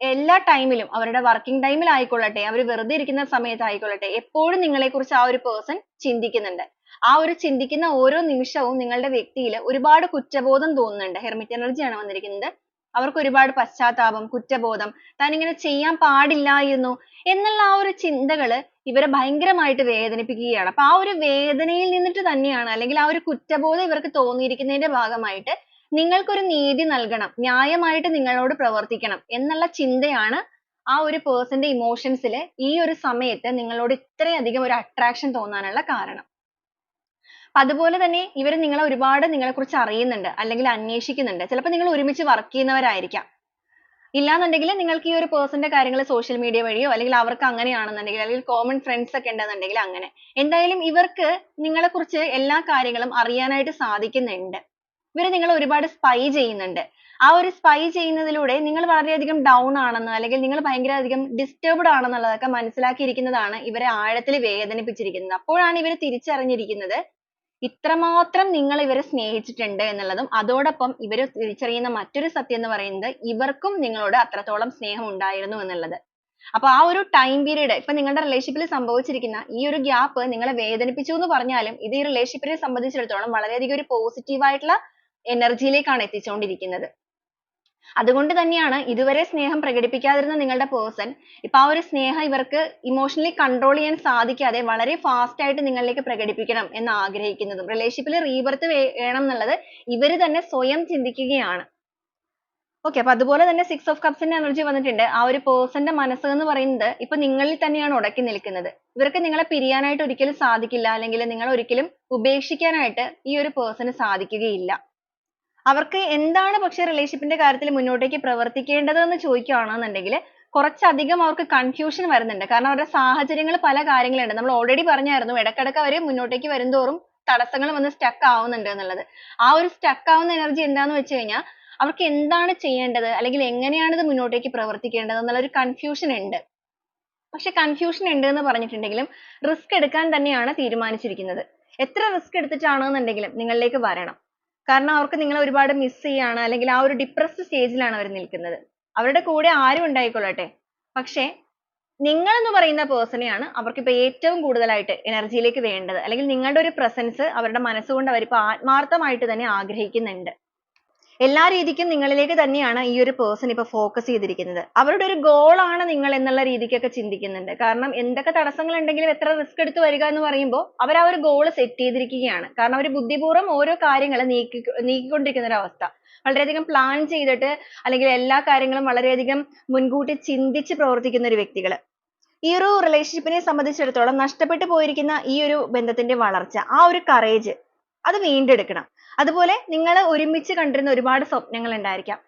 എല്ലാ ടൈമിലും അവരുടെ വർക്കിംഗ് ടൈമിൽ ആയിക്കൊള്ളട്ടെ അവർ വെറുതെ ഇരിക്കുന്ന സമയത്ത് ആയിക്കൊള്ളട്ടെ എപ്പോഴും നിങ്ങളെ കുറിച്ച് ആ ഒരു person ചിന്തിക്കുന്നുണ്ട്. ആ ഒരു ചിന്തിക്കുന്ന ഓരോ നിമിഷവും നിങ്ങളുടെ വ്യക്തിയിൽ ഒരുപാട് കുറ്റബോധം തോന്നുന്നുണ്ട്. ഹെർമിറ്റ് energy ആണ് വന്നിരിക്കുന്നത്. അവർക്ക് ഒരുപാട് പശ്ചാത്താപം കുറ്റബോധം താൻ ഇങ്ങനെ ചെയ്യാൻ പാടില്ലായിരുന്നു എന്നുള്ള ആ ഒരു ചിന്തകൾ ഇവരെ ഭയങ്കരമായിട്ട് വേദനിപ്പിക്കുകയാണ്. അപ്പൊ ആ ഒരു വേദനയിൽ നിന്നിട്ട് തന്നെയാണ് അല്ലെങ്കിൽ ആ ഒരു കുറ്റബോധം ഇവർക്ക് തോന്നിയിരിക്കുന്നതിന്റെ ഭാഗമായിട്ട് നിങ്ങൾക്കൊരു നീതി നൽകണം ന്യായമായിട്ട് നിങ്ങളോട് പ്രവർത്തിക്കണം എന്നുള്ള ചിന്തയാണ് ആ ഒരു person ന്റെ emotions ൽ ഈ ഒരു സമയത്ത് നിങ്ങളോട് ഇത്രയധികം ഒരു attraction തോന്നാനുള്ള കാരണം. അതുപോലെ തന്നെ ഇവർ നിങ്ങളെ ഒരുപാട് നിങ്ങളെ കുറിച്ച് അറിയുന്നുണ്ട് അല്ലെങ്കിൽ അന്വേഷിക്കുന്നുണ്ട്. ചിലപ്പോൾ നിങ്ങൾ ഒരുമിച്ച് work ചെയ്യുന്നവരായിരിക്കാം. ഇല്ലാന്നുണ്ടെങ്കിൽ നിങ്ങൾക്ക് ഈ ഒരു person ന്റെ കാര്യങ്ങൾ social media വഴിയോ അല്ലെങ്കിൽ അവർക്ക് അങ്ങനെയാണെന്നുണ്ടെങ്കിൽ അല്ലെങ്കിൽ common friends ഒക്കെ ഉണ്ടെന്നുണ്ടെങ്കിൽ അങ്ങനെ. എന്തായാലും ഇവർക്ക് നിങ്ങളെ കുറിച്ച് എല്ലാ കാര്യങ്ങളും അറിയാനായിട്ട് സാധിക്കുന്നുണ്ട്. ഇവർ നിങ്ങളെ ഒരുപാട് spy ചെയ്യുന്നുണ്ട്. ആ ഒരു spy ചെയ്യുന്നതിലൂടെ നിങ്ങൾ വളരെയധികം down ആണെന്ന് അല്ലെങ്കിൽ നിങ്ങൾ ഭയങ്കര അധികം disturbed ആണെന്നുള്ളതൊക്കെ മനസ്സിലാക്കിയിരിക്കുന്നതാണ് ഇവരെ ആഴത്തിൽ വേദനിപ്പിച്ചിരിക്കുന്നത്. അപ്പോഴാണ് ഇവർ തിരിച്ചറിഞ്ഞിരിക്കുന്നത് ഇത്രമാത്രം നിങ്ങൾ ഇവരെ സ്നേഹിച്ചിട്ടുണ്ട് എന്നുള്ളതും അതോടൊപ്പം ഇവർ തിരിച്ചറിയുന്ന മറ്റൊരു സത്യം എന്ന് പറയുന്നത് ഇവർക്കും നിങ്ങളോട് അത്രത്തോളം സ്നേഹം ഉണ്ടായിരുന്നു എന്നുള്ളത്. അപ്പൊ ആ ഒരു ടൈം period ഇപ്പൊ നിങ്ങളുടെ റിലേഷൻഷിപ്പിൽ സംഭവിച്ചിരിക്കുന്ന ഈ ഒരു ഗ്യാപ്പ് നിങ്ങളെ വേദനിപ്പിച്ചു എന്ന് പറഞ്ഞാലും ഇത് ഈ റിലേഷൻഷിപ്പിനെ സംബന്ധിച്ചിടത്തോളം വളരെയധികം ഒരു positive ആയിട്ടുള്ള energy യിലേക്കാണ് എത്തിച്ചുകൊണ്ടിരിക്കുന്നത് അതുകൊണ്ട് തന്നെയാണ് ഇതുവരെ സ്നേഹം പ്രകടിപ്പിക്കാതിരുന്ന നിങ്ങളുടെ person ഇപ്പൊ ആ ഒരു സ്നേഹം ഇവർക്ക് emotionally control ചെയ്യാൻ സാധിക്കാതെ വളരെ fast ആയിട്ട് നിങ്ങളിലേക്ക് പ്രകടിപ്പിക്കണം എന്ന് ആഗ്രഹിക്കുന്നതും relationship ൽ rebirth വേണം എന്നുള്ളത് ഇവർ തന്നെ സ്വയം ചിന്തിക്കുകയാണ്. Okay അപ്പൊ അതുപോലെ തന്നെ six of cups ന്റെ energy വന്നിട്ടുണ്ട്. ആ ഒരു person ന്റെ മനസ്സ് എന്ന് പറയുന്നത് ഇപ്പൊ നിങ്ങളിൽ തന്നെയാണ് ഉടക്കി നിൽക്കുന്നത്. ഇവർക്ക് നിങ്ങളെ പിരിയാനായിട്ട് ഒരിക്കലും സാധിക്കില്ല അല്ലെങ്കിൽ നിങ്ങളെ ഒരിക്കലും ഉപേക്ഷിക്കാനായിട്ട് ഈ ഒരു person ന് സാധിക്കുകയില്ല. അവർക്ക് എന്താണ് പക്ഷേ റിലേഷൻഷിപ്പിന്റെ ന്റെ കാര്യത്തിൽ മുന്നോട്ടേക്ക് പ്രവർത്തിക്കേണ്ടത് എന്ന് ചോദിക്കുകയാണെന്നുണ്ടെങ്കിൽ കുറച്ചധികം അവർക്ക് കൺഫ്യൂഷൻ വരുന്നുണ്ട്. കാരണം അവരുടെ സാഹചര്യങ്ങൾ പല കാര്യങ്ങളുണ്ട്. നമ്മൾ ഓൾറെഡി പറഞ്ഞായിരുന്നു ഇടയ്ക്കിടയ്ക്ക് അവർ മുന്നോട്ടേക്ക് വരുംതോറും തടസ്സങ്ങൾ വന്ന് സ്റ്റക്ക് ആവുന്നുണ്ട് എന്നുള്ളത്. ആ ഒരു സ്റ്റക്ക് ആവുന്ന എനർജി എന്താന്ന് വെച്ച് കഴിഞ്ഞാൽ അവർക്ക് എന്താണ് ചെയ്യേണ്ടത്? അല്ലെങ്കിൽ എങ്ങനെയാണ് ഇത് മുന്നോട്ടേക്ക് പ്രവർത്തിക്കേണ്ടത്? എന്നുള്ള ഒരു കൺഫ്യൂഷൻ ഉണ്ട്. പക്ഷെ കൺഫ്യൂഷൻ ഉണ്ട് എന്ന് പറഞ്ഞിട്ടുണ്ടെങ്കിലും റിസ്ക് എടുക്കാൻ തന്നെയാണ് തീരുമാനിച്ചിരിക്കുന്നത്. എത്ര risk എടുത്തിട്ടാണെന്നുണ്ടെങ്കിലും നിങ്ങളിലേക്ക് വരണം. കാരണം അവർക്ക് നിങ്ങളെ ഒരുപാട് മിസ് ചെയ്യാണ് അല്ലെങ്കിൽ ആ ഒരു depressed സ്റ്റേജിലാണ് ലാണ് അവർ നിൽക്കുന്നത്. അവരുടെ കൂടെ ആരും ഉണ്ടായിക്കൊള്ളട്ടെ. പക്ഷേ നിങ്ങൾ എന്ന് പറയുന്ന person നെയാണ് അവർക്ക് ഇപ്പൊ ഏറ്റവും കൂടുതലായിട്ട് എനർജിയിലേക്ക് യിലേക്ക് വേണ്ടത്. അല്ലെങ്കിൽ നിങ്ങളുടെ ഒരു പ്രസൻസ് അവരുടെ മനസ്സുകൊണ്ട് അവർ ഇപ്പോ ആത്മാർത്ഥമായിട്ട് തന്നെ ആഗ്രഹിക്കുന്നുണ്ട്. എല്ലാ രീതിക്കും നിങ്ങളിലേക്ക് തന്നെയാണ് ഈ ഒരു പേഴ്സൺ ഇപ്പൊ ഫോക്കസ് ചെയ്തിരിക്കുന്നത്. അവരുടെ ഒരു ആണ് നിങ്ങൾ എന്നുള്ള രീതിക്കൊക്കെ ചിന്തിക്കുന്നുണ്ട്. കാരണം എന്തൊക്കെ തടസ്സങ്ങൾ ഉണ്ടെങ്കിലും എത്ര റിസ്ക് എടുത്ത് വരിക എന്ന് പറയുമ്പോൾ അവർ ആ ഒരു goal സെറ്റ് ചെയ്തിരിക്കുകയാണ്. കാരണം അവർ ബുദ്ധിപൂർവം ഓരോ കാര്യങ്ങൾ നീക്കി നീക്കിക്കൊണ്ടിരിക്കുന്ന ഒരു അവസ്ഥ. വളരെയധികം പ്ലാൻ ചെയ്തിട്ട് അല്ലെങ്കിൽ എല്ലാ കാര്യങ്ങളും വളരെയധികം മുൻകൂട്ടി ചിന്തിച്ച് പ്രവർത്തിക്കുന്ന ഒരു വ്യക്തികൾ. ഈ ഒരു റിലേഷൻഷിപ്പിനെ സംബന്ധിച്ചിടത്തോളം നഷ്ടപ്പെട്ടു പോയിരിക്കുന്ന ഈ ഒരു ബന്ധത്തിന്റെ വളർച്ച, ആ ഒരു കറേജ് അത് വീണ്ടെടുക്കണം. അതുപോലെ നിങ്ങൾ ഒരുമിച്ച് കണ്ടിരുന്ന ഒരുപാട് സ്വപ്നങ്ങൾ ഉണ്ടായിരിക്കാം.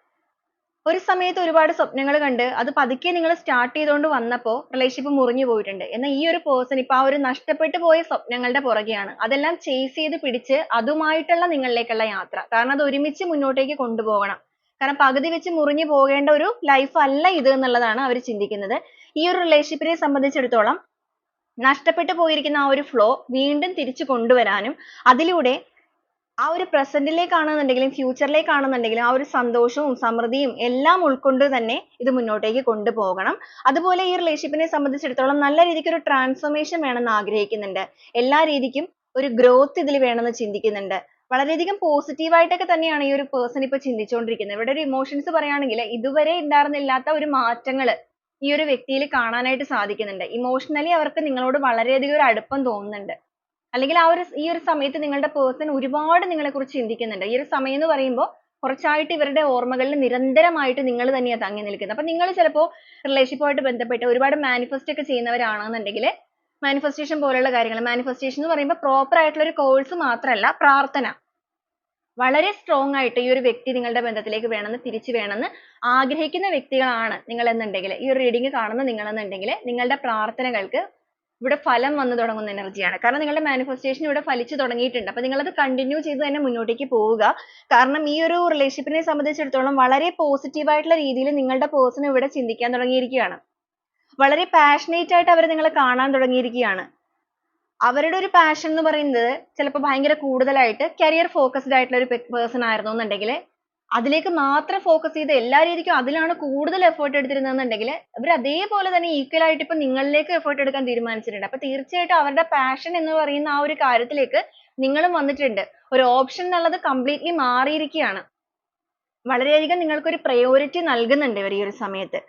ഒരു സമയത്ത് ഒരുപാട് സ്വപ്നങ്ങൾ കണ്ട് അത് പതുക്കെ നിങ്ങൾ start ചെയ്തുകൊണ്ട് വന്നപ്പോൾ relationship മുറിഞ്ഞു പോയിട്ടുണ്ട്. എന്നാൽ ഈ ഒരു person ഇപ്പോൾ ആ ഒരു നഷ്ടപ്പെട്ടു പോയ സ്വപ്നങ്ങളുടെ പുറകെയാണ്. അതെല്ലാം chase ചെയ്ത് പിടിച്ച് അതുമായിട്ടുള്ള നിങ്ങളിലേക്കുള്ള യാത്ര. കാരണം അത് ഒരുമിച്ച് മുന്നോട്ടേക്ക് കൊണ്ടുപോകണം. കാരണം പകുതി വെച്ച് മുറിഞ്ഞു പോകേണ്ട ഒരു life അല്ല ഇത് എന്നുള്ളതാണ് അവർ ചിന്തിക്കുന്നത്. ഈ ഒരു relationship നെ സംബന്ധിച്ചിടത്തോളം നഷ്ടപ്പെട്ടു പോയിരിക്കുന്ന ആ ഒരു flow വീണ്ടും തിരിച്ചു കൊണ്ടുവരാനും അതിലൂടെ ആ ഒരു present ഫ്യൂച്ചറിലേക്കാണെന്നുണ്ടെങ്കിലും ആ ഒരു സന്തോഷവും സമൃദ്ധിയും എല്ലാം ഉൾക്കൊണ്ട് തന്നെ ഇത് മുന്നോട്ടേക്ക് കൊണ്ടുപോകണം. അതുപോലെ ഈ റിലേഷൻഷിപ്പിനെ സംബന്ധിച്ചിടത്തോളം നല്ല രീതിക്ക് ഒരു ട്രാൻസ്ഫോർമേഷൻ വേണമെന്ന് ആഗ്രഹിക്കുന്നുണ്ട്. എല്ലാ രീതിക്കും ഒരു ഗ്രോത്ത് ഇതിൽ വേണമെന്ന് ചിന്തിക്കുന്നുണ്ട്. വളരെയധികം ആയിട്ടൊക്കെ തന്നെയാണ് ഈ ഒരു പേഴ്സൺ ഇപ്പോൾ ചിന്തിച്ചുകൊണ്ടിരിക്കുന്നത്. ഇവിടെ ഒരു emotions പറയുകയാണെങ്കിൽ ഇതുവരെ ഉണ്ടായിരുന്നില്ലാത്ത ഒരു മാറ്റങ്ങൾ ഈ ഒരു വ്യക്തിയിൽ കാണാനായിട്ട് സാധിക്കുന്നുണ്ട്. ഇമോഷണലി അവർക്ക് നിങ്ങളോട് വളരെയധികം ഒരു അടുപ്പം തോന്നുന്നുണ്ട്. അല്ലെങ്കിൽ ആ ഒരു ഈ ഒരു സമയത്ത് നിങ്ങളുടെ പേഴ്സൺ ഒരുപാട് നിങ്ങളെ കുറിച്ച് ചിന്തിക്കുന്നുണ്ട്. ഈ ഒരു സമയം എന്ന് പറയുമ്പോൾ കുറച്ചായിട്ട് ഇവരുടെ ഓർമ്മകളിൽ നിരന്തരമായിട്ട് നിങ്ങൾ തന്നെയാണ് തങ്ങി നിൽക്കുന്നത്. അപ്പോൾ നിങ്ങൾ ചിലപ്പോൾ ആയിട്ട് ബന്ധപ്പെട്ട് ഒരുപാട് മാനിഫെസ്റ്റ് ഒക്കെ ചെയ്യുന്നവരാണെന്നുണ്ടെങ്കിൽ മാനിഫെസ്റ്റേഷൻ പോലുള്ള കാര്യങ്ങൾ മാനിഫെസ്റ്റേഷൻ എന്ന് പറയുമ്പോൾ പ്രോപ്പർ ആയിട്ടുള്ള ഒരു കോഴ്സ് മാത്രമല്ല പ്രാർത്ഥന. വളരെ strong ആയിട്ട് ഈ ഒരു വ്യക്തി നിങ്ങളുടെ ബന്ധത്തിലേക്ക് വേണമെന്ന് തിരിച്ചു വേണമെന്ന് ആഗ്രഹിക്കുന്ന വ്യക്തികളാണ് നിങ്ങൾ എന്നുണ്ടെങ്കിൽ ഈ ഒരു reading കാണുന്ന നിങ്ങൾ എന്നുണ്ടെങ്കിൽ നിങ്ങളുടെ പ്രാർത്ഥനകൾക്ക് ഇവിടെ ഫലം വന്നു തുടങ്ങുന്ന എനർജിയാണ്. കാരണം നിങ്ങളുടെ മാനിഫെസ്റ്റേഷൻ ഇവിടെ ഫലിച്ചു തുടങ്ങിയിട്ടുണ്ട്. അപ്പോൾ നിങ്ങൾ അത് continue ചെയ്ത് തന്നെ മുന്നോട്ടേക്ക് പോവുക. കാരണം ഈ ഒരു relationship നെ സംബന്ധിച്ചിടത്തോളം വളരെ positive ആയിട്ടുള്ള രീതിയിൽ നിങ്ങളുടെ പേഴ്സൺ ഇവിടെ ചിന്തിക്കാൻ തുടങ്ങിയിരിക്കുകയാണ്. വളരെ പാഷനേറ്റ് ആയിട്ട് അവർ നിങ്ങളെ കാണാൻ തുടങ്ങിയിരിക്കുകയാണ്. അവരുടെ ഒരു passion എന്ന് പറയുന്നത് ചിലപ്പോൾ ഭയങ്കര കൂടുതലായിട്ട് കരിയർ ഫോക്കസ്ഡ് ആയിട്ടുള്ള ഒരു പേഴ്സൺ ആയിരുന്നു എന്നുണ്ടെങ്കിൽ അതിലേക്ക് മാത്രം ഫോക്കസ് ചെയ്ത് എല്ലാ രീതിക്കും അതിലാണ് കൂടുതൽ എഫേർട്ട് എടുത്തിരുന്നത് എന്നുണ്ടെങ്കിൽ അവർ അതേപോലെ തന്നെ ഈക്വൽ ആയിട്ട് ഇപ്പൊ നിങ്ങളിലേക്ക് എഫേർട്ട് എടുക്കാൻ തീരുമാനിച്ചിട്ടുണ്ട്. അപ്പോൾ തീർച്ചയായിട്ടും അവരുടെ പാഷൻ എന്ന് പറയുന്ന ആ ഒരു കാര്യത്തിലേക്ക് നിങ്ങളും വന്നിട്ടുണ്ട്. ഒരു ഓപ്ഷൻ എന്നുള്ളത് കംപ്ലീറ്റ്ലി മാറിയിരിക്കുകയാണ്. വളരെയധികം നിങ്ങൾക്ക് ഒരു പ്രയോറിറ്റി നൽകുന്നുണ്ട് ഇവർ ഈ ഒരു സമയത്ത്.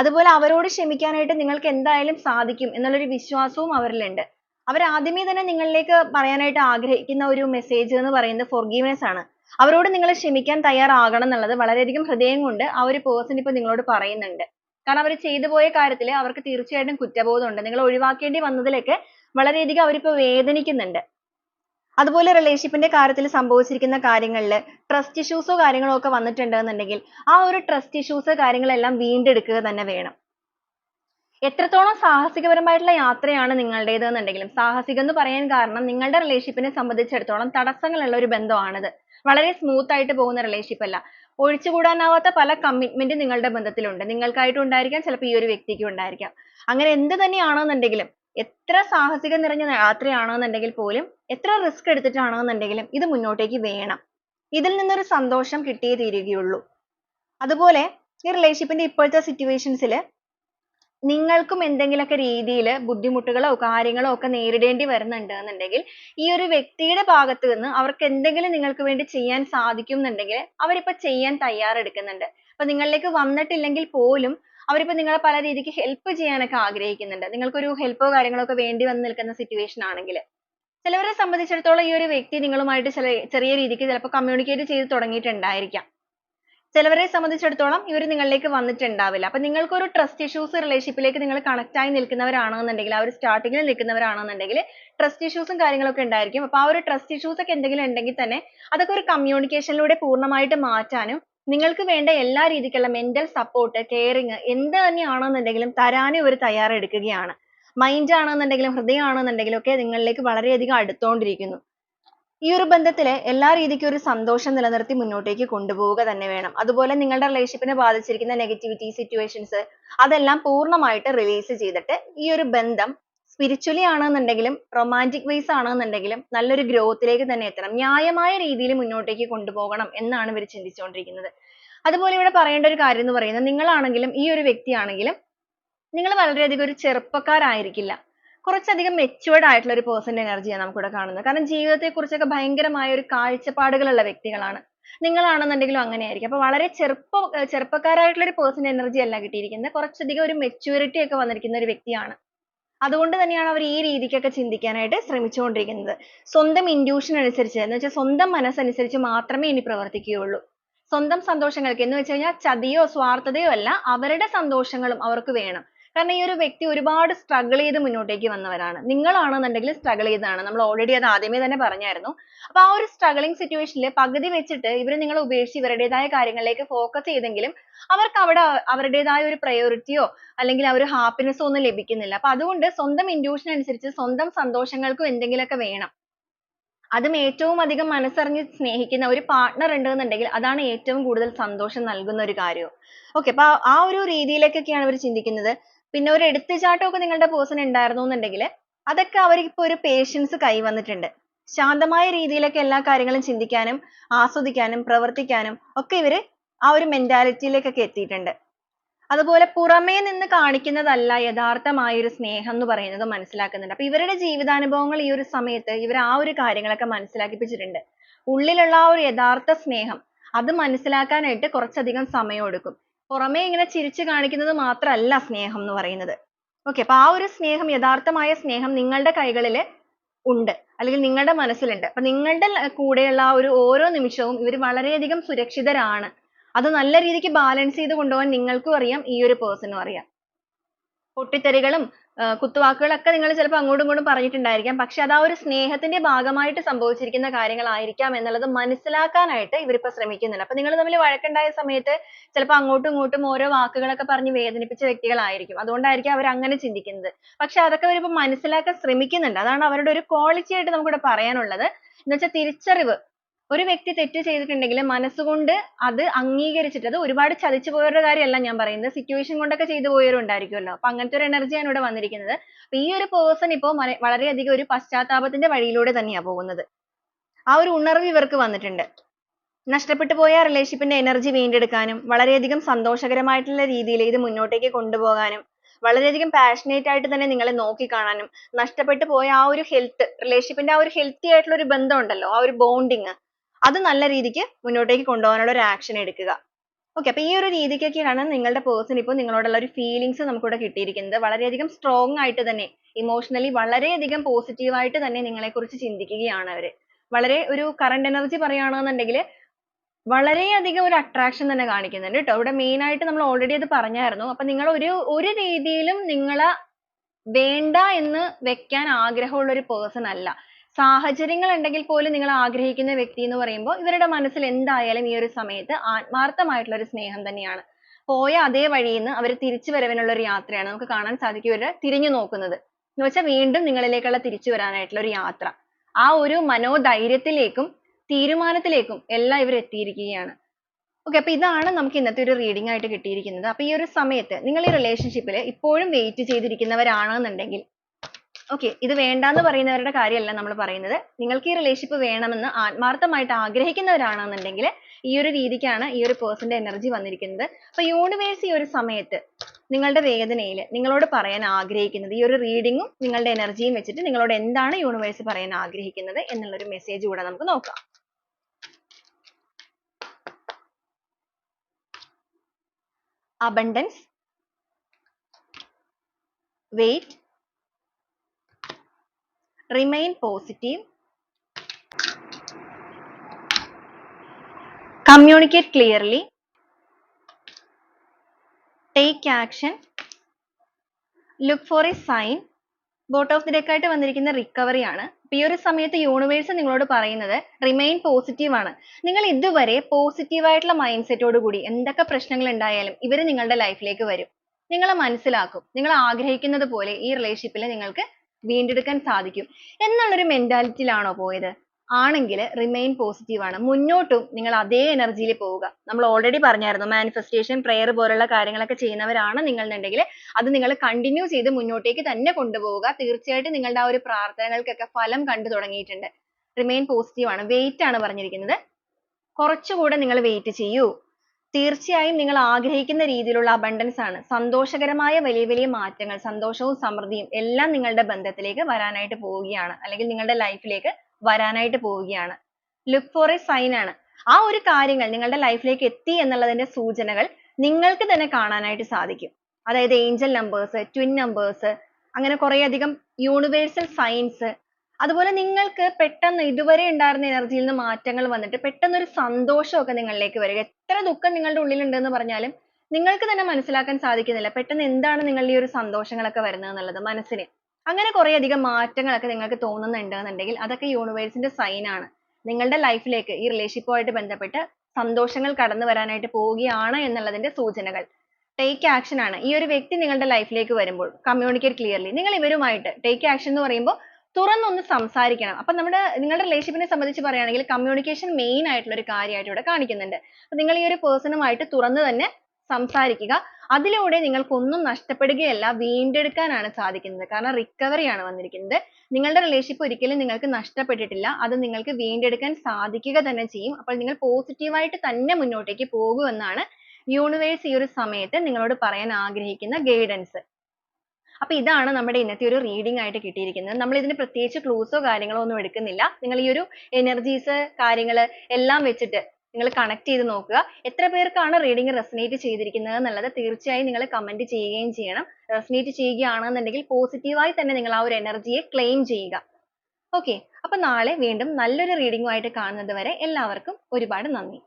അതുപോലെ അവരോട് ക്ഷമിക്കാനായിട്ട് നിങ്ങൾക്ക് എന്തായാലും സാധിക്കും എന്നുള്ളൊരു വിശ്വാസവും അവരിലുണ്ട്. അവർ ആദ്യമേ തന്നെ നിങ്ങളിലേക്ക് പറയാനായിട്ട് ആഗ്രഹിക്കുന്ന ഒരു മെസ്സേജ് എന്ന് പറയുന്നത് forgiveness ആണ്. അവരോട് നിങ്ങൾ ക്ഷമിക്കാൻ തയ്യാറാകണം എന്നുള്ളത് വളരെയധികം ഹൃദയം കൊണ്ട് ആ ഒരു പേഴ്സൺ ഇപ്പോൾ നിങ്ങളോട് പറയുന്നുണ്ട്. കാരണം അവർ ചെയ്തു പോയ കാര്യത്തിൽ അവർക്ക് തീർച്ചയായിട്ടും കുറ്റബോധമുണ്ട്. നിങ്ങൾ ഒഴിവാക്കേണ്ടി വന്നതിലൊക്കെ വളരെയധികം അവരിപ്പോ വേദനിക്കുന്നുണ്ട്. അതുപോലെ റിലേഷൻഷിപ്പിന്റെ ന്റെ കാര്യത്തിൽ സംഭവിച്ചിരിക്കുന്ന കാര്യങ്ങളിൽ ട്രസ്റ്റ് issues കാര്യങ്ങളോ ഒക്കെ വന്നിട്ടുണ്ടെന്നുണ്ടെങ്കിൽ ആ ഒരു ട്രസ്റ്റ് issues കാര്യങ്ങളെല്ലാം വീണ്ടെടുക്കുക തന്നെ വേണം. എത്രത്തോളം സാഹസികപരമായിട്ടുള്ള യാത്രയാണ് നിങ്ങളുടേത് എന്നുണ്ടെങ്കിലും സാഹസികം എന്ന് പറയാൻ കാരണം നിങ്ങളുടെ റിലേഷൻഷിപ്പിനെ സംബന്ധിച്ചിടത്തോളം തടസ്സങ്ങളുള്ള ഒരു ബന്ധമാണിത്. വളരെ സ്മൂത്ത് ആയിട്ട് പോകുന്ന റിലേഷൻഷിപ്പ് അല്ല. ഒഴിച്ചുകൂടാനാവാത്ത പല കമ്മിറ്റ്മെന്റ് നിങ്ങളുടെ ബന്ധത്തിലുണ്ട്. നിങ്ങൾക്കായിട്ടും ഉണ്ടായിരിക്കാം ചിലപ്പോൾ ഈ ഒരു വ്യക്തിക്കും ഉണ്ടായിരിക്കാം. അങ്ങനെ എന്ത് തന്നെയാണെന്നുണ്ടെങ്കിലും എത്ര സാഹസികം നിറഞ്ഞ യാത്രയാണെന്നുണ്ടെങ്കിൽ പോലും എത്ര റിസ്ക് എടുത്തിട്ടാണെന്നുണ്ടെങ്കിലും ഇത് മുന്നോട്ടേക്ക് വേണം. ഇതിൽ നിന്നൊരു സന്തോഷം കിട്ടിയേ തീരുകയുള്ളൂ. അതുപോലെ ഈ റിലേഷൻഷിപ്പിന്റെ ന്റെ ഇപ്പോഴത്തെ situations ൽ നിങ്ങൾക്കും എന്തെങ്കിലുമൊക്കെ രീതിയിൽ ബുദ്ധിമുട്ടുകളോ കാര്യങ്ങളോ ഒക്കെ നേരിടേണ്ടി വരുന്നുണ്ട് എന്നുണ്ടെങ്കിൽ ഈ ഒരു വ്യക്തിയുടെ ഭാഗത്ത് നിന്ന് അവർക്ക് എന്തെങ്കിലും നിങ്ങൾക്ക് വേണ്ടി ചെയ്യാൻ സാധിക്കും എന്നുണ്ടെങ്കിൽ അവരിപ്പോൾ ചെയ്യാൻ തയ്യാറെടുക്കുന്നുണ്ട്. അപ്പോൾ നിങ്ങളിലേക്ക് വന്നിട്ടില്ലെങ്കിൽ പോലും അവരിപ്പോൾ നിങ്ങളെ പല രീതിക്ക് ഹെൽപ്പ് ചെയ്യാനൊക്കെ ആഗ്രഹിക്കുന്നുണ്ട്. നിങ്ങൾക്കൊരു ഹെൽപ്പോ കാര്യങ്ങളോ ഒക്കെ വേണ്ടി വന്ന് നിൽക്കുന്ന സിറ്റുവേഷൻ ആണെങ്കിൽ. ചിലവരെ സംബന്ധിച്ചിടത്തോളം ഈ ഒരു വ്യക്തി നിങ്ങളുമായിട്ട് ചില ചെറിയ രീതിക്ക് ചിലപ്പോൾ കമ്മ്യൂണിക്കേറ്റ് ചെയ്ത് തുടങ്ങിയിട്ടുണ്ടായിരിക്കാം. ചിലവരെ സംബന്ധിച്ചിടത്തോളം ഇവർ നിങ്ങളിലേക്ക് വന്നിട്ടുണ്ടാവില്ല. അപ്പൊ നിങ്ങൾക്ക് ഒരു ട്രസ്റ്റ് relationship റിലേഷൻഷിപ്പിലേക്ക് നിങ്ങൾ കണക്ട് ആയി നിൽക്കുന്നവരാണെന്നുണ്ടെങ്കിൽ ആ ഒരു starting ൽ നിൽക്കുന്നവരാണെന്നുണ്ടെങ്കിൽ ട്രസ്റ്റ് ഉം കാര്യങ്ങളൊക്കെ ഉണ്ടായിരിക്കും. അപ്പൊ ആ ഒരു ട്രസ്റ്റ് issues ഒക്കെ എന്തെങ്കിലും ഉണ്ടെങ്കിൽ തന്നെ അതൊക്കെ ഒരു communication ലൂടെ പൂർണമായിട്ട് മാറ്റാനും നിങ്ങൾക്ക് വേണ്ട എല്ലാ രീതിക്കുള്ള മെന്റൽ സപ്പോർട്ട് caring എന്ത് തന്നെയാണെന്നുണ്ടെങ്കിലും തരാനും ഇവർ തയ്യാറെടുക്കുകയാണ്. mind ആണെന്നുണ്ടെങ്കിലും ഹൃദയം ആണെന്നുണ്ടെങ്കിലും ഒക്കെ നിങ്ങളിലേക്ക് വളരെയധികം അടുത്തുകൊണ്ടിരിക്കുന്നു. ഈ ഒരു ബന്ധത്തിൽ എല്ലാ രീതിക്കും ഒരു സന്തോഷം നിലനിർത്തി മുന്നോട്ടേക്ക് കൊണ്ടുപോവുക തന്നെ വേണം. അതുപോലെ നിങ്ങളുടെ relationship നെ ബാധിച്ചിരിക്കുന്ന negativity situations അതെല്ലാം പൂർണമായിട്ട് release ചെയ്തിട്ട് ഈ ഒരു ബന്ധം spiritually ആണെന്നുണ്ടെങ്കിലും romantic wise ആണെന്നുണ്ടെങ്കിലും നല്ലൊരു growth ലേക്ക് തന്നെ എത്തണം. ന്യായമായ രീതിയിൽ മുന്നോട്ടേക്ക് കൊണ്ടുപോകണം എന്നാണ് ഇവർ ചിന്തിച്ചുകൊണ്ടിരിക്കുന്നത്. അതുപോലെ ഇവിടെ പറയേണ്ട ഒരു കാര്യം എന്ന് പറയുന്നത് നിങ്ങളാണെങ്കിലും ഈ ഒരു വ്യക്തിയാണെങ്കിലും നിങ്ങൾ വളരെയധികം ഒരു ചെറുപ്പക്കാരായിരിക്കില്ല. കുറച്ചധികം matured ആയിട്ടുള്ള ഒരു person ന്റെ energy നമുക്ക് നമുക്കിവിടെ കാണുന്നത്. കാരണം ജീവിതത്തെ കുറിച്ചൊക്കെ ഭയങ്കരമായ ഒരു കാഴ്ചപ്പാടുകളുള്ള വ്യക്തികളാണ്. നിങ്ങളാണെന്നുണ്ടെങ്കിലും അങ്ങനെ ആയിരിക്കും അപ്പൊ വളരെ ചെറുപ്പ ചെറുപ്പക്കാരായിട്ടുള്ള ഒരു പേഴ്സൺ എനർജി അല്ല കിട്ടിയിരിക്കുന്നത്. കുറച്ചധികം ഒരു മെച്യൂരിറ്റി ഒക്കെ വന്നിരിക്കുന്ന ഒരു വ്യക്തിയാണ്. അതുകൊണ്ട് തന്നെയാണ് അവർ ഈ രീതിക്കൊക്കെ ചിന്തിക്കാനായിട്ട് ശ്രമിച്ചുകൊണ്ടിരിക്കുന്നത്. സ്വന്തം intuition അനുസരിച്ച് എന്ന് വെച്ചാൽ സ്വന്തം മനസ്സനുസരിച്ച് മാത്രമേ ഇനി പ്രവർത്തിക്കുകയുള്ളൂ. സ്വന്തം സന്തോഷങ്ങൾക്ക് എന്ന് വെച്ച് കഴിഞ്ഞാൽ ചതിയോ സ്വാർത്ഥതയോ അല്ല അവരുടെ സന്തോഷങ്ങളും അവർക്ക് വേണം. കാരണം ഈ ഒരു വ്യക്തി ഒരുപാട് struggle ചെയ്ത് മുന്നോട്ടേക്ക് വന്നവരാണ്. നിങ്ങളാണെന്നുണ്ടെങ്കിൽ struggle ചെയ്തതാണ്. നമ്മൾ already അത് ആദ്യമേ തന്നെ പറഞ്ഞായിരുന്നു. അപ്പൊ ആ ഒരു struggling situation ൽ പകുതി വെച്ചിട്ട് ഇവർ നിങ്ങളെ ഉപേക്ഷിച്ച് ഇവരുടേതായ കാര്യങ്ങളിലേക്ക് focus ചെയ്തെങ്കിലും അവർക്ക് അവിടെ അവരുടേതായ ഒരു priority യോ അല്ലെങ്കിൽ ആ ഒരു happiness ഒന്നും ലഭിക്കുന്നില്ല. അപ്പൊ അതുകൊണ്ട് സ്വന്തം intuition അനുസരിച്ച് സ്വന്തം സന്തോഷങ്ങൾക്കും എന്തെങ്കിലുമൊക്കെ വേണം. അതും ഏറ്റവും അധികം മനസ്സറിഞ്ഞ് സ്നേഹിക്കുന്ന ഒരു partner ഉണ്ടെന്നുണ്ടെങ്കിൽ അതാണ് ഏറ്റവും കൂടുതൽ സന്തോഷം നൽകുന്ന ഒരു കാര്യവും. Okay അപ്പൊ ആ ഒരു രീതിയിലേക്കൊക്കെയാണ് ഇവർ ചിന്തിക്കുന്നത്. പിന്നെ ഒരു എടുത്തുചാട്ടം ഒക്കെ നിങ്ങളുടെ പേഴ്സൺ ഉണ്ടായിരുന്നു എന്നുണ്ടെങ്കിൽ അതൊക്കെ അവർക്ക് ഒരു പേഷ്യൻസ് കൈവന്നിട്ടുണ്ട്. ശാന്തമായ രീതിയിലൊക്കെ എല്ലാ കാര്യങ്ങളും ചിന്തിക്കാനും ആസ്വദിക്കാനും പ്രവർത്തിക്കാനും ഒക്കെ ഇവർ ആ ഒരു മെന്റാലിറ്റിയിലേക്കൊക്കെ ലേക്കൊക്കെ എത്തിയിട്ടുണ്ട്. അതുപോലെ പുറമേ നിന്ന് കാണിക്കുന്നതല്ല യഥാർത്ഥമായ ഒരു സ്നേഹം എന്ന് പറയുന്നത് മനസ്സിലാക്കുന്നുണ്ട്. അപ്പൊ ഇവരുടെ ജീവിതാനുഭവങ്ങൾ ഈ ഒരു സമയത്ത് ഇവർ ആ ഒരു കാര്യങ്ങളൊക്കെ മനസ്സിലാക്കിപ്പിച്ചിട്ടുണ്ട്. ഉള്ളിലുള്ള ആ ഒരു യഥാർത്ഥ സ്നേഹം അത് മനസ്സിലാക്കാനായിട്ട് കുറച്ചധികം സമയം എടുക്കും. പുറമേ ഇങ്ങനെ ചിരിച്ചു കാണിക്കുന്നത് മാത്രമല്ല സ്നേഹം എന്ന് പറയുന്നത്. Okay അപ്പൊ ആ ഒരു സ്നേഹം യഥാർത്ഥമായ സ്നേഹം നിങ്ങളുടെ കൈകളിൽ ഉണ്ട്. അല്ലെങ്കിൽ നിങ്ങളുടെ മനസ്സിലുണ്ട്. അപ്പൊ നിങ്ങളുടെ കൂടെയുള്ള ആ ഒരു ഓരോ നിമിഷവും ഇവർ വളരെയധികം സുരക്ഷിതരാണ്. അത് നല്ല രീതിക്ക് balance ചെയ്ത് കൊണ്ടുപോകാൻ നിങ്ങൾക്കും അറിയാം ഈ ഒരു person നും അറിയാം. പൊട്ടിത്തെറികളും കുത്തുവാക്കുകളൊക്കെ നിങ്ങൾ ചിലപ്പോൾ അങ്ങോട്ടും ഇങ്ങോട്ടും പറഞ്ഞിട്ടുണ്ടായിരിക്കാം. പക്ഷെ അത് ആ ഒരു സ്നേഹത്തിന്റെ ഭാഗമായിട്ട് സംഭവിച്ചിരിക്കുന്ന കാര്യങ്ങളായിരിക്കാം എന്നുള്ളത് മനസ്സിലാക്കാനായിട്ട് ഇവരിപ്പോൾ ശ്രമിക്കുന്നുണ്ട്. അപ്പോൾ നിങ്ങൾ തമ്മിൽ വഴക്കുണ്ടായ സമയത്ത് ചിലപ്പോൾ അങ്ങോട്ടും ഇങ്ങോട്ടും ഓരോ വാക്കുകളൊക്കെ പറഞ്ഞ് വേദനിപ്പിച്ച വ്യക്തികളായിരിക്കും. അതുകൊണ്ടായിരിക്കും അവർ അങ്ങനെ ചിന്തിക്കുന്നത്. പക്ഷെ അതൊക്കെ അവരിപ്പോൾ മനസ്സിലാക്കാൻ ശ്രമിക്കുന്നുണ്ട്. അതാണ് അവരുടെ ഒരു ക്വാളിറ്റി ആയിട്ട് നമുക്കിവിടെ പറയാനുള്ളത്. എന്ന് വെച്ചാൽ തിരിച്ചറിവ്. ഒരു വ്യക്തി തെറ്റ് ചെയ്തിട്ടുണ്ടെങ്കിൽ മനസ്സുകൊണ്ട് അത് അംഗീകരിച്ചിട്ട് അത് ഒരുപാട് ചതിച്ചു പോയവരുടെ കാര്യമല്ല ഞാൻ പറയുന്നത്. സിറ്റുവേഷൻ കൊണ്ടൊക്കെ ചെയ്തു പോയവരും ഉണ്ടായിരിക്കുമല്ലോ അപ്പൊ അങ്ങനത്തെ ഒരു എനർജിയാണ് ഇവിടെ വന്നിരിക്കുന്നത്. ഈ ഒരു പേഴ്സൺ ഇപ്പോൾ വളരെയധികം ഒരു പശ്ചാത്താപത്തിന്റെ വഴിയിലൂടെ തന്നെയാ പോകുന്നത്. ആ ഒരു ഉണർവ് ഇവർക്ക് വന്നിട്ടുണ്ട്. നഷ്ടപ്പെട്ടു പോയ റിലേഷൻഷിപ്പിന്റെ എനർജി വീണ്ടെടുക്കാനും വളരെയധികം സന്തോഷകരമായിട്ടുള്ള രീതിയിൽ ഇത് മുന്നോട്ടേക്ക് കൊണ്ടുപോകാനും വളരെയധികം പാഷനേറ്റ് ആയിട്ട് തന്നെ നിങ്ങളെ നോക്കിക്കാണാനും നഷ്ടപ്പെട്ടു പോയ ആ ഒരു ഹെൽത്ത് റിലേഷൻഷിപ്പിന്റെ ആ ഒരു ഹെൽത്തി ആയിട്ടുള്ള ഒരു ബന്ധം ഉണ്ടല്ലോ ആ ഒരു bonding അത് നല്ല രീതിക്ക് മുന്നോട്ടേക്ക് കൊണ്ടുപോകാനുള്ള ഒരു action എടുക്കുക. Okay അപ്പൊ ഈ ഒരു രീതിക്കൊക്കെയാണ് നിങ്ങളുടെ person ഇപ്പോൾ നിങ്ങളോടുള്ള ഒരു feelings നമുക്കിവിടെ കിട്ടിയിരിക്കുന്നത്. വളരെയധികം strong ആയിട്ട് തന്നെ emotionally വളരെയധികം positive ആയിട്ട് തന്നെ നിങ്ങളെ കുറിച്ച് ചിന്തിക്കുകയാണ് അവർ. വളരെ ഒരു current energy പറയുകയാണെന്നുണ്ടെങ്കിൽ വളരെയധികം ഒരു attraction തന്നെ കാണിക്കുന്നുണ്ട് ട്ടോ ഇവിടെ main ആയിട്ട് നമ്മൾ already അത് പറഞ്ഞായിരുന്നു. അപ്പൊ നിങ്ങൾ ഒരു ഒരു രീതിയിലും നിങ്ങളെ വേണ്ട എന്ന് വെക്കാൻ ആഗ്രഹമുള്ള ഒരു person അല്ല. സാഹചര്യങ്ങൾ ഉണ്ടെങ്കിൽ പോലും നിങ്ങൾ ആഗ്രഹിക്കുന്ന വ്യക്തി എന്ന് പറയുമ്പോൾ ഇവരുടെ മനസ്സിൽ എന്തായാലും ഈ ഒരു സമയത്ത് ആത്മാർത്ഥമായിട്ടുള്ള ഒരു സ്നേഹം തന്നെയാണ്. പോയ അതേ വഴിയിൽ നിന്ന് അവർ തിരിച്ചു വരവിനുള്ള ഒരു യാത്രയാണ് നമുക്ക് കാണാൻ സാധിക്കും ഇവരുടെ തിരിഞ്ഞു നോക്കുന്നത്. എന്ന് വെച്ചാൽ വീണ്ടും നിങ്ങളിലേക്കുള്ള തിരിച്ചു വരാനായിട്ടുള്ള ഒരു യാത്ര. ആ ഒരു മനോധൈര്യത്തിലേക്കും തീരുമാനത്തിലേക്കും എല്ലാം ഇവർ എത്തിയിരിക്കുകയാണ്. Okay അപ്പൊ ഇതാണ് നമുക്ക് ഇന്നത്തെ ഒരു റീഡിംഗ് ആയിട്ട് കിട്ടിയിരിക്കുന്നത്. അപ്പൊ ഈ ഒരു സമയത്ത് നിങ്ങൾ ഈ relationship ൽ ഇപ്പോഴും വെയിറ്റ് ചെയ്തിരിക്കുന്നവരാണെന്നുണ്ടെങ്കിൽ okay ഇത് വേണ്ടാന്ന് പറയുന്നവരുടെ കാര്യമല്ല നമ്മൾ പറയുന്നത്. നിങ്ങൾക്ക് ഈ relationship വേണമെന്ന് ആത്മാർത്ഥമായിട്ട് ആഗ്രഹിക്കുന്നവരാണെന്നുണ്ടെങ്കിൽ ഈ ഒരു രീതിക്കാണ് ഈ ഒരു person ന്റെ energy വന്നിരിക്കുന്നത്. അപ്പൊ universe ഈ ഒരു സമയത്ത് നിങ്ങളുടെ വേദനയിൽ നിങ്ങളോട് പറയാൻ ആഗ്രഹിക്കുന്നത് ഈ ഒരു reading ഉം നിങ്ങളുടെ energy യും വെച്ചിട്ട് നിങ്ങളോട് എന്താണ് universe പറയാൻ ആഗ്രഹിക്കുന്നത് എന്നുള്ള ഒരു message കൂടെ നമുക്ക് നോക്കാം. Abundance wait remain positive communicate clearly take action look for a sign bottom of the deck ആയിട്ട് വന്നിരിക്കുന്ന റിക്കവറി ആണ്. ഈ ഒരു സമയത്ത് യൂണിവേഴ്സ് നിങ്ങളോട് പറയുന്നത് റിമെയിൻ പോസിറ്റീവ് ആണ്. നിങ്ങൾ ഇതുവരെ പോസിറ്റീവ് ആയിട്ടുള്ള മൈൻഡ് സെറ്റോട് കൂടി എന്തൊക്കെ പ്രശ്നങ്ങൾ ഉണ്ടായാലും ഇവർ നിങ്ങളുടെ ലൈഫിലേക്ക് വരും. നിങ്ങളെ മനസ്സിലാക്കും. നിങ്ങൾ ആഗ്രഹിക്കുന്നത് പോലെ ഈ റിലേഷൻഷിപ്പിൽ നിങ്ങൾക്ക് വീണ്ടെടുക്കാൻ സാധിക്കും. എന്നുള്ളൊരു മെന്റാലിറ്റിയിലാണോ പോയത്? ആണെങ്കിൽ റിമെയിൻ പോസിറ്റീവ് ആണ്. മുന്നോട്ടും നിങ്ങൾ അതേ എനർജിയിൽ പോവുക. നമ്മൾ ഓൾറെഡി പറഞ്ഞായിരുന്നു മാനിഫെസ്റ്റേഷൻ പ്രെയർ പോലുള്ള കാര്യങ്ങളൊക്കെ ചെയ്യുന്നവരാണ് നിങ്ങൾ എന്നുണ്ടെങ്കിൽ അത് നിങ്ങൾ കണ്ടിന്യൂ ചെയ്ത് മുന്നോട്ടേക്ക് തന്നെ കൊണ്ടുപോവുക. തീർച്ചയായിട്ടും നിങ്ങളുടെ ആ ഒരു പ്രാർത്ഥനകൾക്കൊക്കെ ഫലം കണ്ടു തുടങ്ങിയിട്ടുണ്ട്. റിമെയിൻ പോസിറ്റീവ് ആണ്. വെയിറ്റ് ആണ് പറഞ്ഞിരിക്കുന്നത്. കുറച്ചുകൂടെ നിങ്ങൾ വെയിറ്റ് ചെയ്യൂ. തീർച്ചയായും നിങ്ങൾ ആഗ്രഹിക്കുന്ന രീതിയിലുള്ള abundance ആണ്. സന്തോഷകരമായ വലിയ വലിയ മാറ്റങ്ങൾ സന്തോഷവും സമൃദ്ധിയും എല്ലാം നിങ്ങളുടെ ബന്ധത്തിലേക്ക് വരാനായിട്ട് പോവുകയാണ്. അല്ലെങ്കിൽ നിങ്ങളുടെ ലൈഫിലേക്ക് വരാനായിട്ട് പോവുകയാണ്. ലുക്ക് ഫോർ എ സൈൻ ആണ്. ആ ഒരു കാര്യങ്ങൾ നിങ്ങളുടെ ലൈഫിലേക്ക് എത്തി എന്നുള്ളതിന്റെ സൂചനകൾ നിങ്ങൾക്ക് തന്നെ കാണാനായിട്ട് സാധിക്കും. അതായത് ഏഞ്ചൽ നമ്പേഴ്സ് ട്വിൻ നമ്പേഴ്സ് അങ്ങനെ കുറേയധികം യൂണിവേഴ്സൽ സയൻസ് അതുപോലെ നിങ്ങൾക്ക് പെട്ടെന്ന് ഇതുവരെ ഉണ്ടായിരുന്ന എനർജിയിൽ നിന്ന് മാറ്റങ്ങൾ വന്നിട്ട് പെട്ടെന്ന് ഒരു സന്തോഷമൊക്കെ നിങ്ങളിലേക്ക് വരിക. എത്ര ദുഃഖം നിങ്ങളുടെ ഉള്ളിൽ ഉണ്ടെന്ന് പറഞ്ഞാലും നിങ്ങൾക്ക് തന്നെ മനസ്സിലാക്കാൻ സാധിക്കുന്നില്ല പെട്ടെന്ന് എന്താണ് നിങ്ങളുടെ ഈ ഒരു സന്തോഷങ്ങളൊക്കെ വരുന്നത് എന്നുള്ളത് മനസ്സിന്. അങ്ങനെ കുറേയധികം മാറ്റങ്ങളൊക്കെ നിങ്ങൾക്ക് തോന്നുന്നുണ്ട് എന്നുണ്ടെങ്കിൽ അതൊക്കെ യൂണിവേഴ്സിന്റെ സൈൻ ആണ്. നിങ്ങളുടെ ലൈഫിലേക്ക് ഈ ആയിട്ട് ബന്ധപ്പെട്ട് സന്തോഷങ്ങൾ കടന്നു വരാനായിട്ട് പോവുകയാണ് എന്നുള്ളതിന്റെ സൂചനകൾ. ടേക്ക് ആക്ഷൻ ആണ്. ഈ ഒരു വ്യക്തി നിങ്ങളുടെ ലൈഫിലേക്ക് വരുമ്പോൾ കമ്മ്യൂണിക്കേറ്റ് ക്ലിയർലി നിങ്ങൾ ഇവരുമായിട്ട് ടേക്ക് ആക്ഷൻ എന്ന് പറയുമ്പോൾ തുറന്നൊന്ന് സംസാരിക്കണം. അപ്പൊ നമ്മുടെ നിങ്ങളുടെ റിലേഷൻഷിപ്പിനെ സംബന്ധിച്ച് പറയുകയാണെങ്കിൽ കമ്മ്യൂണിക്കേഷൻ മെയിൻ ആയിട്ടുള്ള ഒരു കാര്യമായിട്ട് ഇവിടെ കാണിക്കുന്നുണ്ട്. അപ്പൊ നിങ്ങൾ ഈ ഒരു പേഴ്സണുമായിട്ട് തുറന്ന് തന്നെ സംസാരിക്കുക. അതിലൂടെ നിങ്ങൾക്ക് ഒന്നും നഷ്ടപ്പെടുകയല്ല വീണ്ടെടുക്കാനാണ് സാധിക്കുന്നത്. കാരണം റിക്കവറി ആണ് വന്നിരിക്കുന്നത്. നിങ്ങളുടെ റിലേഷൻഷിപ്പ് ഒരിക്കലും നിങ്ങൾക്ക് നഷ്ടപ്പെട്ടിട്ടില്ല. അത് നിങ്ങൾക്ക് വീണ്ടെടുക്കാൻ സാധിക്കുക തന്നെ ചെയ്യും. അപ്പോൾ നിങ്ങൾ പോസിറ്റീവായിട്ട് തന്നെ മുന്നോട്ടേക്ക് പോകുമെന്നാണ് യൂണിവേഴ്സ് ഈ ഒരു സമയത്ത് നിങ്ങളോട് പറയാൻ ആഗ്രഹിക്കുന്ന ഗൈഡൻസ് അപ്പൊ ഇതാണ് നമ്മുടെ ഇന്നത്തെ ഒരു റീഡിംഗ് ആയിട്ട് കിട്ടിയിരിക്കുന്നത്. നമ്മൾ ഇതിന് പ്രത്യേകിച്ച് ക്ലൂസോ കാര്യങ്ങളോ ഒന്നും എടുക്കുന്നില്ല. നിങ്ങൾ ഈ ഒരു എനർജീസ് കാര്യങ്ങൾ എല്ലാം വെച്ചിട്ട് നിങ്ങൾ കണക്ട് ചെയ്ത് നോക്കുക. എത്ര പേർക്കാണ് റീഡിംഗ് റെസനേറ്റ് ചെയ്തിരിക്കുന്നത് എന്നുള്ളത് തീർച്ചയായും നിങ്ങൾ കമന്റ് ചെയ്യുകയും ചെയ്യണം. റെസനേറ്റ് ചെയ്യുകയാണെന്നുണ്ടെങ്കിൽ പോസിറ്റീവായി തന്നെ നിങ്ങൾ ആ ഒരു എനർജിയെ ക്ലെയിം ചെയ്യുക. ഓക്കെ അപ്പോൾ നാളെ വീണ്ടും നല്ലൊരു റീഡിംഗുമായിട്ട് കാണുന്നത് വരെ എല്ലാവർക്കും ഒരുപാട് നന്ദി.